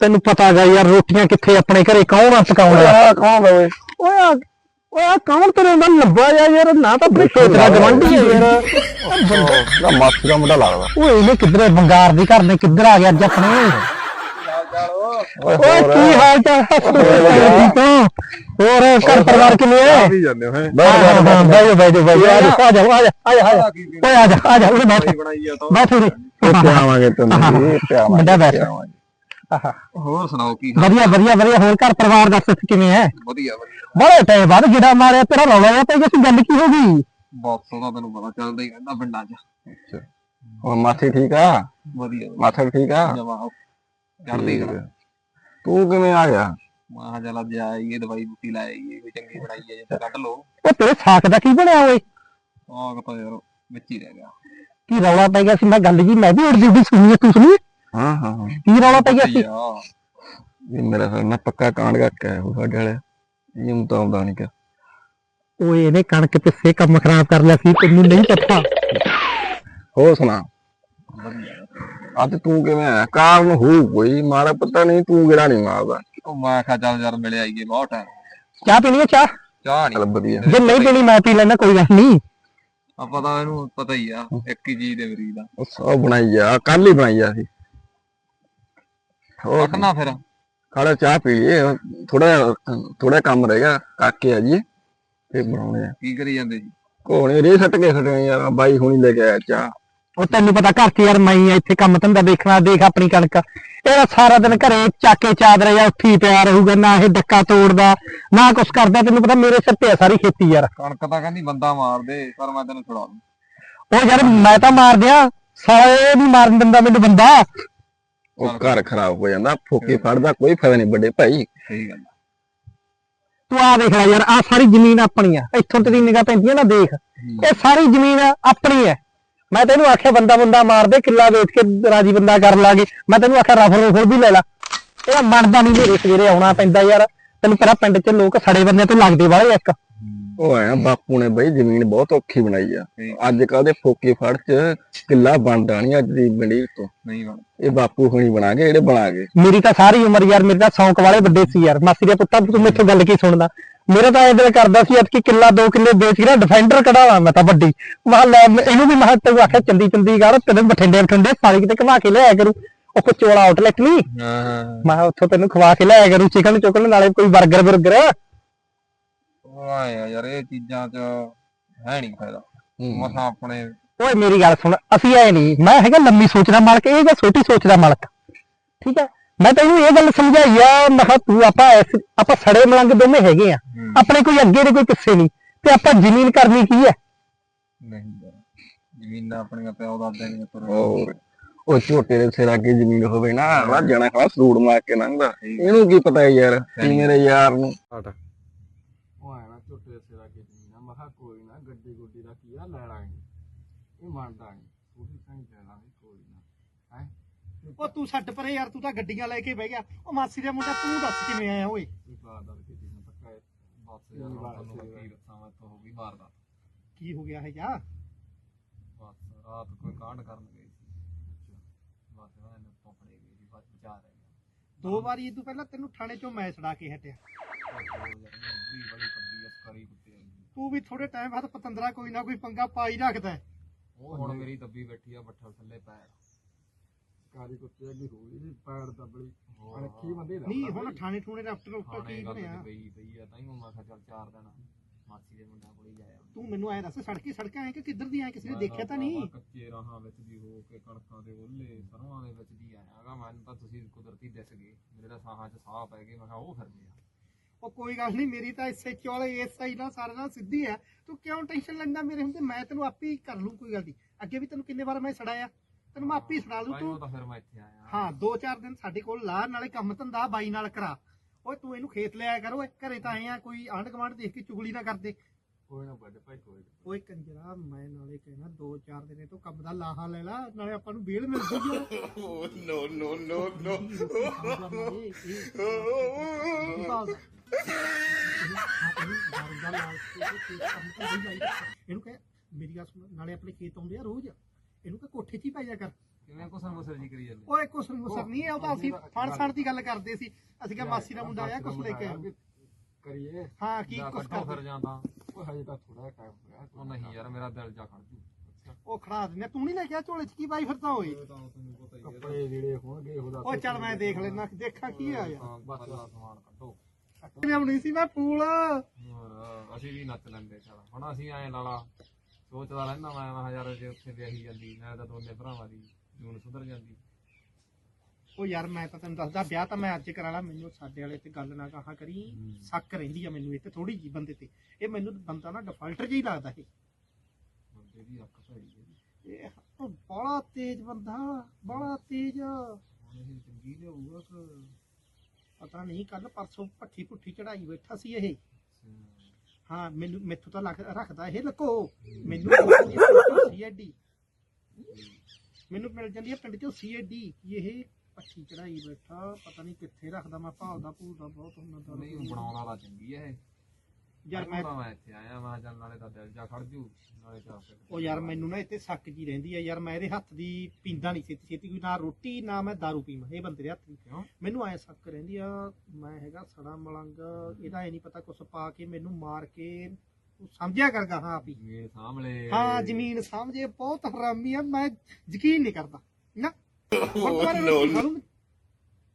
ਤੈਨੂੰ ਪਤਾ ਗਾ ਯਾਰ ਰੋਟੀਆਂ ਕਿੱਥੇ ਆਪਣੇ ਘਰੇ ਕੌਣ ਆ ਪਕਾਉਂਦਾ ਆ ਕੌਣ ਦਾ ਓਏ? ਓਏ ਕੌਣ ਤੇਰੇ ਨਾਲ ਲੰਬਾ ਆ ਯਾਰ ਨਾ ਤਾਂ ਖੇਤ ਦਾ ਗਵੰਡੀ ਯਾਰ। ਦਾ ਮਾਸੀ ਦਾ ਮੁੰਡਾ ਲੱਗਦਾ। ਓਏ ਇਹਨੇ ਕਿੱਧਰ ਬੰਗਾਰ ਦੇ ਘਰ ਨੇ ਕਿੱਧਰ ਆ ਗਿਆ ਅੱਜ ਆਪਣੇ? ਓਏ ਕੀ ਹਾਲ ਚਾਲ? ਠੀਕ ਹੋ? ਹੋਰ ਘਰ ਪਰਿਵਾਰ ਕਿਵੇਂ ਹੈ ਵੀ ਜਾਂਦੇ ਹੋਏ ਬਾਈ ਬਾਈ ਬਾਈ ਆ ਜਾ ਆ ਜਾ ਆ ਜਾ ਆ ਜਾ ਆ ਜਾ ਓਏ ਆ ਜਾ ਆ ਜਾ ਉਰੇ ਬੈਠ। ਬੈਠ ਉਰੇ। ਤੇ ਆਵਾਂਗੇ ਤੈਨੂੰ ਤੇ ਆਵਾਂਗੇ ਮੁੰਡਾ ਬੈਠ। ਹੋਰ ਸੁਣਾਓ ਕੀ ਵਧੀਆ ਵਧੀਆ ਵਧੀਆ। ਹੋਰ ਘਰ ਪਰਿਵਾਰ ਦੱਸ ਕਿਵੇਂ ਹੈ ਵਧੀਆ ਵਧੀਆ। ਬੜੇ ਟਾਈਮ ਬਾਅਦ ਜਿਹੜਾ ਮਾਰਿਆ ਤੇਰਾ ਰੌਲਾ ਆ ਤੇ ਕਿ ਗੱਲ ਕੀ ਹੋ ਗਈ? ਬਹੁਤ ਸੋਹਣਾ ਤੈਨੂੰ ਪਤਾ ਚੱਲਦਾ ਹੀ ਰਹਿੰਦਾ ਪਿੰਡਾਂ 'ਚ। ਉਹ ਮਾਥੀ ਠੀਕ ਆ? ਵਧੀਆ ਮਾਥਾ ਠੀਕ ਆ? ਜਮਾ ਚੜਦੀ ਕਰਾ ਤੂੰ ਕਿਵੇਂ ਆ ਗਿਆ? ਮਾਹ ਜਲਾ ਜਾਈਏ ਦਵਾਈ ਬੂਟੀ ਲਾਈਏ ਕੋਈ ਚੰਗੀ ਬਣਾਈ ਹੈ ਜੇ ਤਾਂ ਕੱਢ ਲੋ ਉਹ ਤੇਰੇ ਸਾਕ ਦਾ ਕੀ ਬਣਿਆ ਓਏ? ਆਹ ਤਾਂ ਯਾਰ ਵਿੱਚ ਹੀ ਰਹਿ ਗਿਆ। ਕੀ ਰੌਲਾ ਪੈ ਗਿਆ ਸੀ? ਮੈਂ ਗੱਲ ਜੀ ਮੈਂ ਵੀ ਉੜਦੀ ਉੜਦੀ ਸੁਣੀ ਤੂੰ ਸੁਣੀ? ਹਾਂ ਹਾਂ ਹਾਂ। ਕੀ ਰੌਲਾ ਪੈ ਗਿਆ ਸੀ? ਯਾ ਵੀ ਮੇਰਾ ਫਿਰ ਨਾ ਪੱਕਾ ਕਾਂਡ ਕਰਕੇ ਆਇਆ ਉਹ ਸਾਡੇ ਵਾਲੇ ਇਹ ਤਾਂ ਆਉਂਦਾ ਨਹੀਂ ਕਿ ਓਏ ਇਹਨੇ ਕਣਕ ਪਿੱਛੇ ਕੰਮ ਖਰਾਬ ਕਰ ਲਿਆ ਸੀ ਤੈਨੂੰ ਨਹੀਂ ਪਤਾ। ਹੋਰ ਸੁਣਾ? ਅੱਜ ਤੂੰ ਕਿਵੇਂ ਆਇਆ ਕਾਰਨ ਹੋ ਕੋਈ ਮਾਰਾ ਪਤਾ ਨਹੀਂ ਤੂੰ ਕਿਹੜਾ ਨਹੀਂ ਮਾਰਦਾ। ਉਹ ਮੈਂ ਕਿਹਾ ਚੱਲ ਯਾਰ ਮਿਲ ਆਈਏ ਬਹੁਤ ਟਾਈਮ ਚਾਹ ਪੀਣੀ ਹੈ? ਚਾਹ? ਚਾਹ ਚੱਲ ਨਹੀਂ ਵਧੀਆ। ਜੇ ਨਹੀਂ ਪੀਣੀ ਮੈਂ ਪੀ ਲੈਣਾ ਕੋਈ ਗੱਲ ਨਹੀਂ। ਆਪਾਂ ਤਾਂ ਇਹਨੂੰ ਪਤਾ ਹੀ ਆ ਇੱਕ ਹੀ ਚੀਜ਼ ਦੇ ਮਰੀਜ਼ ਦਾ। ਉਹ ਸਭ ਬਣਾਈ ਆ ਕੱਲ ਹੀ ਬਣਾਈ ਆ ਸੀ ਹੋਰ ਰੱਖਣਾ ਫਿਰ। ਖਾੜਾ ਚਾਹ ਪੀ ਲਈਏ ਥੋੜਾ ਥੋੜਾ ਕੰਮ ਰਹਿ ਗਿਆ ਕਾਕੇ ਆ ਜੀ ਫੇਰ ਬਣਾਉਣੇ ਆ। ਕੀ ਕਰੀ ਜਾਂਦੇ ਜੀ? ਕੋਣੇ ਰੇ ਸੱਟ ਕੇ ਖੜੇ ਯਾਰ ਬਾਈ ਹੁਣੀ ਲੈ ਕੇ ਆਇਆ ਚਾਹ। ਉਹ ਤੈਨੂੰ ਪਤਾ ਘਰ 'ਚ ਯਾਰ ਮੈਂ ਆ ਇੱਥੇ ਕੰਮ ਧੰਦਾ ਦੇਖਣਾ ਦੇਖ ਆਪਣੀ ਕਣਕ। ਇਹਦਾ ਸਾਰਾ ਦਿਨ ਘਰੇ ਚੱਕ ਚਾਦਰ ਜਾਂ ਉੱਠੀ ਪਿਆ ਰਹੂਗਾ ਨਾ ਇਹ ਡੱਕਾ ਤੋੜਦਾ ਨਾ ਕੁਛ ਕਰਦਾ। ਤੈਨੂੰ ਪਤਾ ਮੇਰੇ ਸਿਰ ਤੇ ਆ ਸਾਰੀ ਖੇਤੀ ਯਾਰ। ਕਣਕ ਤਾਂ ਕਹਿੰਦੀ ਬੰਦਾ ਮਾਰ ਦੇ ਪਰ ਮੈਂ ਤੈਨੂੰ ਛੁਡਾ ਦੂੰ। ਉਹ ਯਾਰ ਮੈਂ ਤਾਂ ਮਾਰ ਦਿਆਂ ਸਾਲੇ ਨਹੀਂ ਮਾਰਨ ਦਿੰਦਾ ਮੈਨੂੰ ਬੰਦਾ। ਉਹ ਘਰ ਖਰਾਬ ਹੋ ਜਾਂਦਾ ਫੋਕੇ ਫੜਦਾ ਕੋਈ ਫਾਇਦਾ ਨਹੀਂ ਵੱਡੇ ਭਾਈ। ਸਹੀ ਗੱਲ ਆ। ਤੂੰ ਆ ਦੇਖ ਲੈ ਯਾਰ ਆ ਸਾਰੀ ਜ਼ਮੀਨ ਆਪਣੀ ਆ। ਇੱਥੋਂ ਤੇਰੀ ਨਿਗਾਹ ਪੈਂਦੀ ਹੈ ਨਾ ਦੇਖ। ਇਹ ਸਾਰੀ ਜ਼ਮੀਨ ਆਪਣੀ ਹੈ ਮੈਂ ਤੈਨੂੰ ਆਖਿਆ ਬੰਦਾ ਬੰਦਾ ਮਾਰ ਦੇ ਕਿੱਲਾ ਵੇਚ ਕੇ ਰਾਜੀ ਬੰਦਾ ਕਰ ਲਾਂਗੇ ਮੈਂ ਤੈਨੂੰ ਆਖਿਆ ਰਫਲ ਰਫਲ ਵੀ ਲੈ ਲਾ। ਇਹ ਮੰਨਦਾ ਨਹੀਂ ਮੇਰੇ ਸਵੇਰੇ ਆਉਣਾ ਪੈਂਦਾ ਯਾਰ। ਤੈਨੂੰ ਪਤਾ ਪਿੰਡ 'ਚ ਲੋਕ ਸੜੇ ਬੰਦੇ ਤੋਂ ਲੱਗਦੇ ਵਾਲੇ ਇੱਕ। ਉਹ ਆਇਆ ਬਾਪੂ ਨੇ ਬਈ ਜ਼ਮੀਨ ਬਹੁਤ ਔਖੀ ਬਣਾਈ ਆ। ਅੱਜ ਕੱਲ ਦੇ ਫੋਕੇ ਫੜ ਚ ਕਿੱਲਾ ਬਣਦਾ ਨਹੀਂ ਅੱਜ ਦੀ ਮੰਡੀ ਤੋਂ। ਨਹੀਂ ਬਣ ਇਹ ਬਾਪੂ ਹੁਣੀ ਬਣਾ ਕੇ ਜਿਹੜੇ ਬਣਾ ਗਏ। ਮੇਰੀ ਤਾਂ ਸਾਰੀ ਉਮਰ ਯਾਰ ਮੇਰੇ ਤਾਂ ਸ਼ੌਂਕ ਵਾਲੇ ਵੱਡੇ ਸੀ ਯਾਰ। ਮਾਸੀ ਦੇ ਪੁੱਤਾਂ ਤੂੰ ਮੈਥੋਂ ਗੱਲ ਕੀ ਸੁਣਦਾ? ਮੇਰਾ ਤਾਂ ਇਹ ਦਿਲ ਕਰਦਾ ਸੀ ਕਿ ਕਿੱਲਾ ਦੋ ਕਿੱਲੇ ਵੇਚ ਕੇ ਡਿਫੈਂਡਰ ਕਢਾਵਾਂ ਮੈਂ ਤਾਂ ਵੱਡੀ। ਮੈਂ ਲੈ ਇਹਨੂੰ ਵੀ ਮੈਂ ਤੈਨੂੰ ਆਖਿਆ ਚੰਦੀ ਚੰਦੀ ਗਾੜ ਤੈਨੂੰ ਬਠਿੰਡੇ ਬਠਿੰਡੇ ਸਾਰੇ ਕਿਤੇ ਘਵਾ ਕੇ ਲਿਆਇਆ ਕਰੂ। ਉਹ ਕੋਚੋਲਾ ਆਊਟਲੈਟ ਨਹੀਂ ਹਾਂ ਹਾਂ। ਮੈਂ ਉੱਥੋਂ ਤੈਨੂੰ ਖਵਾ ਕੇ ਲਿਆਇਆ ਕਰੂ ਚਿਕਨ ਚੁਕਨ ਨਾਲੇ ਕੋਈ 버ਗਰ ਬੁਰਗਰ ਆਏ ਯਾਰ ਇਹ ਚੀਜ਼ਾਂ 'ਚ ਹੈ ਨਹੀਂ ਫਾਇਦਾ। ਮਸਾਂ ਆਪਣੇ ਓਏ ਮੇਰੀ ਗੱਲ ਸੁਣ ਅਸੀਂ ਐ ਨਹੀਂ ਮੈਂ ਹੈਗਾ ਲੰਮੀ ਸੋਚ ਦਾ ਮਾਲਕ ਇਹ ਜਾਂ ਛੋਟੀ ਸੋਚ ਦਾ ਮਾਲਕ। ਠੀਕ ਹੈ? ਮੈਂ ਤੈਨੂੰ ਇਹ ਗੱਲ ਸਮਝਾਈ ਆ ਮੈਂ ਕਿਹਾ ਤੂੰ ਆਪਾਂ ਐਸ- ਆਪਾਂ ਸੜੇ ਮਲੰਗ ਦੋਵੇਂ ਹੈਗੇ ਆ। ਆਪਣੇ ਕੋਈ ਅੱਗੇ ਦੇ ਕੋਈ ਪਿੱਛੇ ਨਹੀਂ। ਤੇ ਆਪਾਂ ਜ਼ਮੀਨ ਕਰਨੀ ਕੀ ਹੈ? ਨਹੀਂ ਯਾਰ ਜ਼ਮੀਨਾਂ ਆਪਣੀਆਂ ਪਿਓ ਦਾਦੇ ਦੀਆਂ ਤੁਰ। ਹੋਰ ਉਹ ਝੋਟੇ ਦੇ ਸਿਰ ਅੱਗੇ ਜ਼ਮੀਨ ਹੋਵੇ ਨਾ ਰੱਜ ਜਾਣਾ ਖੜਾ ਸਰੂੜ ਮਾਰ ਕੇ ਲੰਘਦਾ। ਇਹਨੂੰ ਕੀ ਪਤਾ ਯਾਰ ਕੀ ਮੇਰੇ ਯਾਰ ਨੂੰ। ਉਹ ਆਇਆ ਨਾ ਝੋਟੇ ਦੇ ਸਿਰ ਅੱਗੇ ਜ਼ਮੀਨ ਆ। ਮੈਂ ਕਿਹਾ ਕੋਈ ਨਾ ਗੱਡੀ ਗੁੱਡੀ ਦਾ ਕੀ ਆ ਲੈ ਲਾਂਗੇ ਇਹ ਮੰਨਦਾ ਨਹੀਂ। ਉਹਦੀ ਸੰਗ ਲੈ ਲਾਂਗੇ ਉਹ ਤੂੰ ਛੱਡ ਪਰੇ ਯਾਰ ਤੂੰ ਤਾਂ ਗੱਡੀਆਂ ਲੈ ਕੇ ਬਹਿ ਗਿਆ। ਉਹ ਮਾਸੀ ਦੇ ਮੁੰਡਾ ਤੂੰ ਦੱਸ ਕਿਵੇਂ ਆਇਆ ਓਏ? ਕੀ ਹੋ ਗਿਆ ਹੈ ਯਾ ਬਸ ਰਾਤ ਕੋਈ ਕਾਂਡ ਕਰਨ ਗਏ ਸੀ। ਬਸ ਉਹਨਾਂ ਨੇ ਤੋਂ ਫੜੇ ਗਏ ਜੀ ਬਸ ਵਿਚਾਰ ਰਹਿ ਗਿਆ ਦੋ ਵਾਰੀ ਇਹ ਤੋਂ ਪਹਿਲਾਂ ਤੈਨੂੰ ਥਾਣੇ ਚੋਂ ਮੈਂ ਛਡਾ ਕੇ ਹਟਿਆ। ਬੜੀ ਕੱਬੀ ਅਸਕਰੀ ਕੁੱਤੇ ਤੂੰ ਵੀ ਥੋੜੇ ਟਾਈਮ ਬਾਅਦ ਪਤੰਦਰਾ ਕੋਈ ਨਾ ਕੋਈ ਪੰਗਾ ਪਾਈ ਰੱਖਦਾ ਹੈ। ਉਹ ਹੁਣ ਮੇਰੀ ਦੱਬੀ ਬੈਠੀ ਆ ਬੱਠਲ ਥੱਲੇ ਪੈਰ। ਕਾਰੀ ਕੁੱਤੇ ਅੱਗੇ ਹੋਈ ਨਹੀਂ ਪੈਰ ਦਬਲੀ ਅਣਖੀ ਬੰਦੇ ਦਾ ਨਹੀਂ ਹੁਣ ਥਾਣੇ ਠੂਣੇ ਦਾ ਅਫਟਰ ਉਫਟਰ ਥਾਣੇ ਕੀ ਗੱਲ ਬਣਿਆ? ਪਈ ਪਈ ਆ ਤਾਂ ਹੀ ਮੈਂ ਕਿਹਾ ਚੱਲ ਚਾਰ ਦਿਨ ਮਾਸੀ ਦੇ ਮੁੰਡਾ ਕੋਲ ਹੀ ਜਾਇਆ ਤੂੰ ਮੈਨੂੰ ਐ ਦੱਸ ਸੜਕੀ ਸੜਕਾਂ ਐ ਕਿ ਕਿੱਧਰ ਦੀ ਐ? ਕਿਸੇ ਨੇ ਦੇਖਿਆ ਤਾਂ ਨਹੀਂ? ਕੱਚੇ ਰਾਹਾਂ ਵਿੱਚ ਦੀ ਹੋ ਕੇ ਕਣਕਾਂ ਦੇ ਓਲੇ ਸਰੋਂ ਦੇ ਵਿੱਚ ਦੀ ਆਇਆਗਾ ਮੈਨੂੰ ਤਾਂ ਤੁਸੀਂ ਕੁਦਰਤੀ ਦਿਸ ਗਏ। ਮੇਰੇ ਤਾਂ ਸਾਹਾਂ 'ਚ ਸਾਹ ਪੈ ਗਏ ਮੈਂ ਕਿਹਾ ਉਹ ਫਿਰਦੇ ਆ। ਉਹ ਕੋਈ ਗੱਲ ਨਹੀਂ ਮੇਰੀ ਤਾਂ ਇਸੇ ਚੋਲੇ ਇਸ ਸਾਈ ਨਾਲ ਸਾਰੇ ਨਾਲ ਸਿੱਧੀ ਐ ਤੂੰ ਕਿਉਂ ਟੈਨਸ਼ਨ ਲੈਂਦਾ ਮੇਰੇ ਹੁੰਦੇ? ਮੈਂ ਤੈਨੂੰ ਆਪੇ ਹੀ ਕਰ ਲੂੰ ਕੋਈ ਗੱਲ ਨਹੀਂ। ਅੱਗੇ ਵੀ ਤੈਨੂੰ ਕਿੰਨੇ ਵਾਰ ਮੈਂ ਛੜਾਇਆ ਤੈਨੂੰ ਮੈਂ ਆਪੇ ਛੜਾ ਲੂੰ ਤਾਂ ਹੀ ਉਹ ਤੂੰ ਤਾਂ ਫਿਰ ਮੈਂ ਇੱਥੇ ਆਇਆ। ਹਾਂ ਦੋ ਚਾਰ ਦਿਨ ਸਾਡੇ ਕੋਲ ਲਾ ਨਾਲੇ ਕੰਮ ਧੰਦਾ ਬਾਈ ਨਾਲ ਕਰਾ। ਓਏ ਤੂੰ ਇਹਨੂੰ ਖੇਤ ਲਿਆਇਆ ਕਰ ਓਏ। ਘਰੇ ਤਾਂ ਆਏ ਆ ਕੋਈ ਆਂਢ ਗੁਆਂਢ ਦੇਖ ਕੇ ਚੁਗਲੀ ਨਾ ਕਰਦੇ। ਕੋਈ ਨਾ ਵੱਡੇ ਭਾਈ ਕੋਈ ਨਾ। ਓਏ ਕੰਜਰਾ ਮੈਂ ਨਾਲੇ ਕਹਿਣਾ ਦੋ ਚਾਰ ਦਿਨੇ ਤੋਂ ਕੰਮ ਦਾ ਲਾਹਾ ਲੈ ਲਾ ਨਾਲੇ ਆਪਾਂ ਨੂੰ ਬੇਲ ਮਿਲ ਜੂਗੀ ਓ ਨੋ ਨੋ ਨੋ ਨੋ। ਇਹਨੂੰ ਕਹੇ ਮੇਰੀ ਗੱਲ ਸੁਣ ਨਾਲੇ ਆਪਣੇ ਖੇਤ ਆਉਂਦੇ ਆ ਰੋਜ਼। ਇਹਨੂੰ ਕਹੇ ਕੋਠੇ 'ਚ ਹੀ ਪੈ ਜਾ ਕਰ। ਕਿਵੇਂ ਕੁਸਰ ਮੁਸਰ ਜੀ ਕਰੀ ਜਾਂਦੇ? ਓਏ ਕੁਛ ਮੁਸਰ ਨਹੀਂ ਉਹ ਤਾਂ ਅਸੀਂ ਫੜ ਸੜ ਦੀ ਗੱਲ ਕਰਦੇ ਸੀ। ਅਸੀਂ ਕਿਹਾ ਮਾਸੀ ਦਾ ਮੁੰਡਾ ਆਇਆ ਕੁਛ ਲੈ ਕੇ ਆਇਆ। ਕਰੀਏ। ਹਾਂ ਕੀ ਕੁਛ ਕਰਦੇ। ਫਿਰ ਜਾਂਦਾ। ਉਹ ਹਜੇ ਤਾਂ ਥੋੜਾ ਟਾਈਮ ਹੋਇਆ। ਉਹ ਨਹੀਂ ਯਾਰ ਮੇਰਾ ਦਿਲ ਜਾ ਖੜ ਜੂ। ਉਹ ਖੜਾ ਦਿੰਦੇ ਤੂੰ ਨਹੀਂ ਲੈ ਕੇ ਆ ਝੋਲੇ 'ਚ ਕੀ ਪਾਈ ਫਿਰਦਾ ਓਏ? ਕੱਪੜੇ ਜਿਹੜੇ ਹੋਣਗੇ ਉਹਦਾ ਓਏ ਚੱਲ ਮੈਂ ਦੇਖ ਲੈਣਾ ਦੇਖਾਂ ਕੀ ਆ ਯਾਰ। ਬਸ ਸਮਾਨ ਕੱਢੋ। ਲਿਆਉਣੀ ਸੀ ਮੈਂ ਫੂਲ ਹੋਰ ਅਸੀਂ ਵੀ ਨੱਚ ਲੈਂਦੇ ਚਲ। ਹੁਣ ਅਸੀਂ ਐਂ ਲਾਲਾ ਸੋਚਦਾ ਰਹਿੰਦਾ ਮੈਂ ਮੈਂ ਯਾਰ ਜੇ ਉੱਥੇ ਵਿਆਹੀ ਜਾਂਦੀ ਮੈਂ ਤਾਂ ਦੋਨੇ ਭਰਾਵਾਂ ਦੀ ਜੂਨ ਸੁਧਰ ਜਾਂਦੀ। ਉਹ ਯਾਰ ਮੈਂ ਤਾਂ ਤੈਨੂੰ ਦੱਸਦਾ ਵਿਆਹ ਤਾਂ ਮੈਂ ਅੱਜ ਕਰਾ ਲਾ ਮੈਨੂੰ ਸਾਡੇ ਵਾਲੇ ਤੇ ਗੱਲ ਨਾ ਕਹਾ ਕਰੀ ਸ਼ੱਕ ਰਹਿੰਦੀ ਆ ਮੈਨੂੰ ਇੱਥੇ ਥੋੜੀ ਜੀ ਬੰਦੇ ਤੇ। ਇਹ ਮੈਨੂੰ ਬੰਦਾ ਨਾ ਡਿਫਾਲਟਰ ਜਿਹਾ ਹੀ ਲੱਗਦਾ ਇਹ। ਬੰਦੇ ਦੀ ਅੱਖ ਭੈੜੀ ਹੈ ਇਹ ਉਹ ਬੜਾ ਤੇਜ਼ ਬੰਦਾ ਬੜਾ ਤੇਜ਼। ਹੁਣ ਇਹ ਚੰਗੀ ਲਿਆਊਗਾ ਕਿ ਪਤਾ ਨਹੀਂ ਕੱਲ ਪਰਸੋਂ ਪੱਠੀ ਪੁੱਠੀ ਚੜਾਈ ਬੈਠਾ ਸੀ ਇਹ। ਹਾਂ, ਮੈਨੂੰ, ਮੈਥੋਂ ਤਾਂ ਲੱਗ, ਰੱਖਦਾ ਇਹ ਲੱਕੋ। ਮੈਨੂੰ ਸੀਐਡੀ ਮੈਨੂੰ ਮਿਲ ਜਾਂਦੀ ਹੈ ਪਿੰਡ ਚੋਂ ਸੀਐਡੀ ਇਹ ਪੱਠੀ ਚੜਾਈ ਬੈਠਾ, ਪਤਾ ਨਹੀਂ ਕਿੱਥੇ ਰੱਖਦਾ ਮੈਂ, ਭਾਲਦਾ ਭੂਲਦਾ ਬਹੁਤ ਹੁੰਦਾ। ਨਹੀਂ ਬਣਾਉਣ ਵਾਲਾ ਚੰਗੀ ਹੈ ਇਹ। ਯਾਰ ਮੈਂ ਮੈਂ ਇੱਥੇ ਆਇਆ ਮੈਂ ਚੱਲ ਨਾਲੇ ਤਾਂ ਦਿਲ ਜਾ ਖੜ ਜੂ ਨਾਲੇ ਚਾਹ ਉਹ ਯਾਰ ਮੈਨੂੰ ਨਾ ਇੱਥੇ ਸ਼ੱਕ ਜੀ ਰਹਿੰਦੀ ਹੈ ਯਾਰ ਮੈਂ ਇਹਦੇ ਹੱਥ ਦੀ ਪੀਂਦਾ ਨਹੀਂ ਛੇਤੀ ਛੇਤੀ ਕੋਈ ਨਾ ਰੋਟੀ ਨਾ ਮੈਂ ਦਾਰੂ ਪੀਵਾਂ ਇਹ ਬੰਦੇ ਦੇ ਹੱਥ ਦੀ। ਕਿਉਂ? ਮੈਨੂੰ ਐ ਸ਼ੱਕ ਰਹਿੰਦੀ ਆ ਮੈਂ ਹੈਗਾ ਸੜਾ ਮਲੰਗ ਇਹਦਾ ਇਹ ਨਹੀਂ ਪਤਾ ਕੁਛ ਪਾ ਕੇ ਮੈਨੂੰ ਮਾਰ ਕੇ ਤੂੰ ਸਮਝਿਆ ਕਰਗਾ ਹਾਂ ਆਪੀ ਜ਼ਮੀਨ ਸਾਹਮਣੇ ਹਾਂ ਜ਼ਮੀਨ ਸਮਝੇ ਬਹੁਤ ਹਰਾਮੀ ਆ ਮੈਂ ਯਕੀਨ ਨਹੀਂ ਕਰਦਾ। ਨਾ।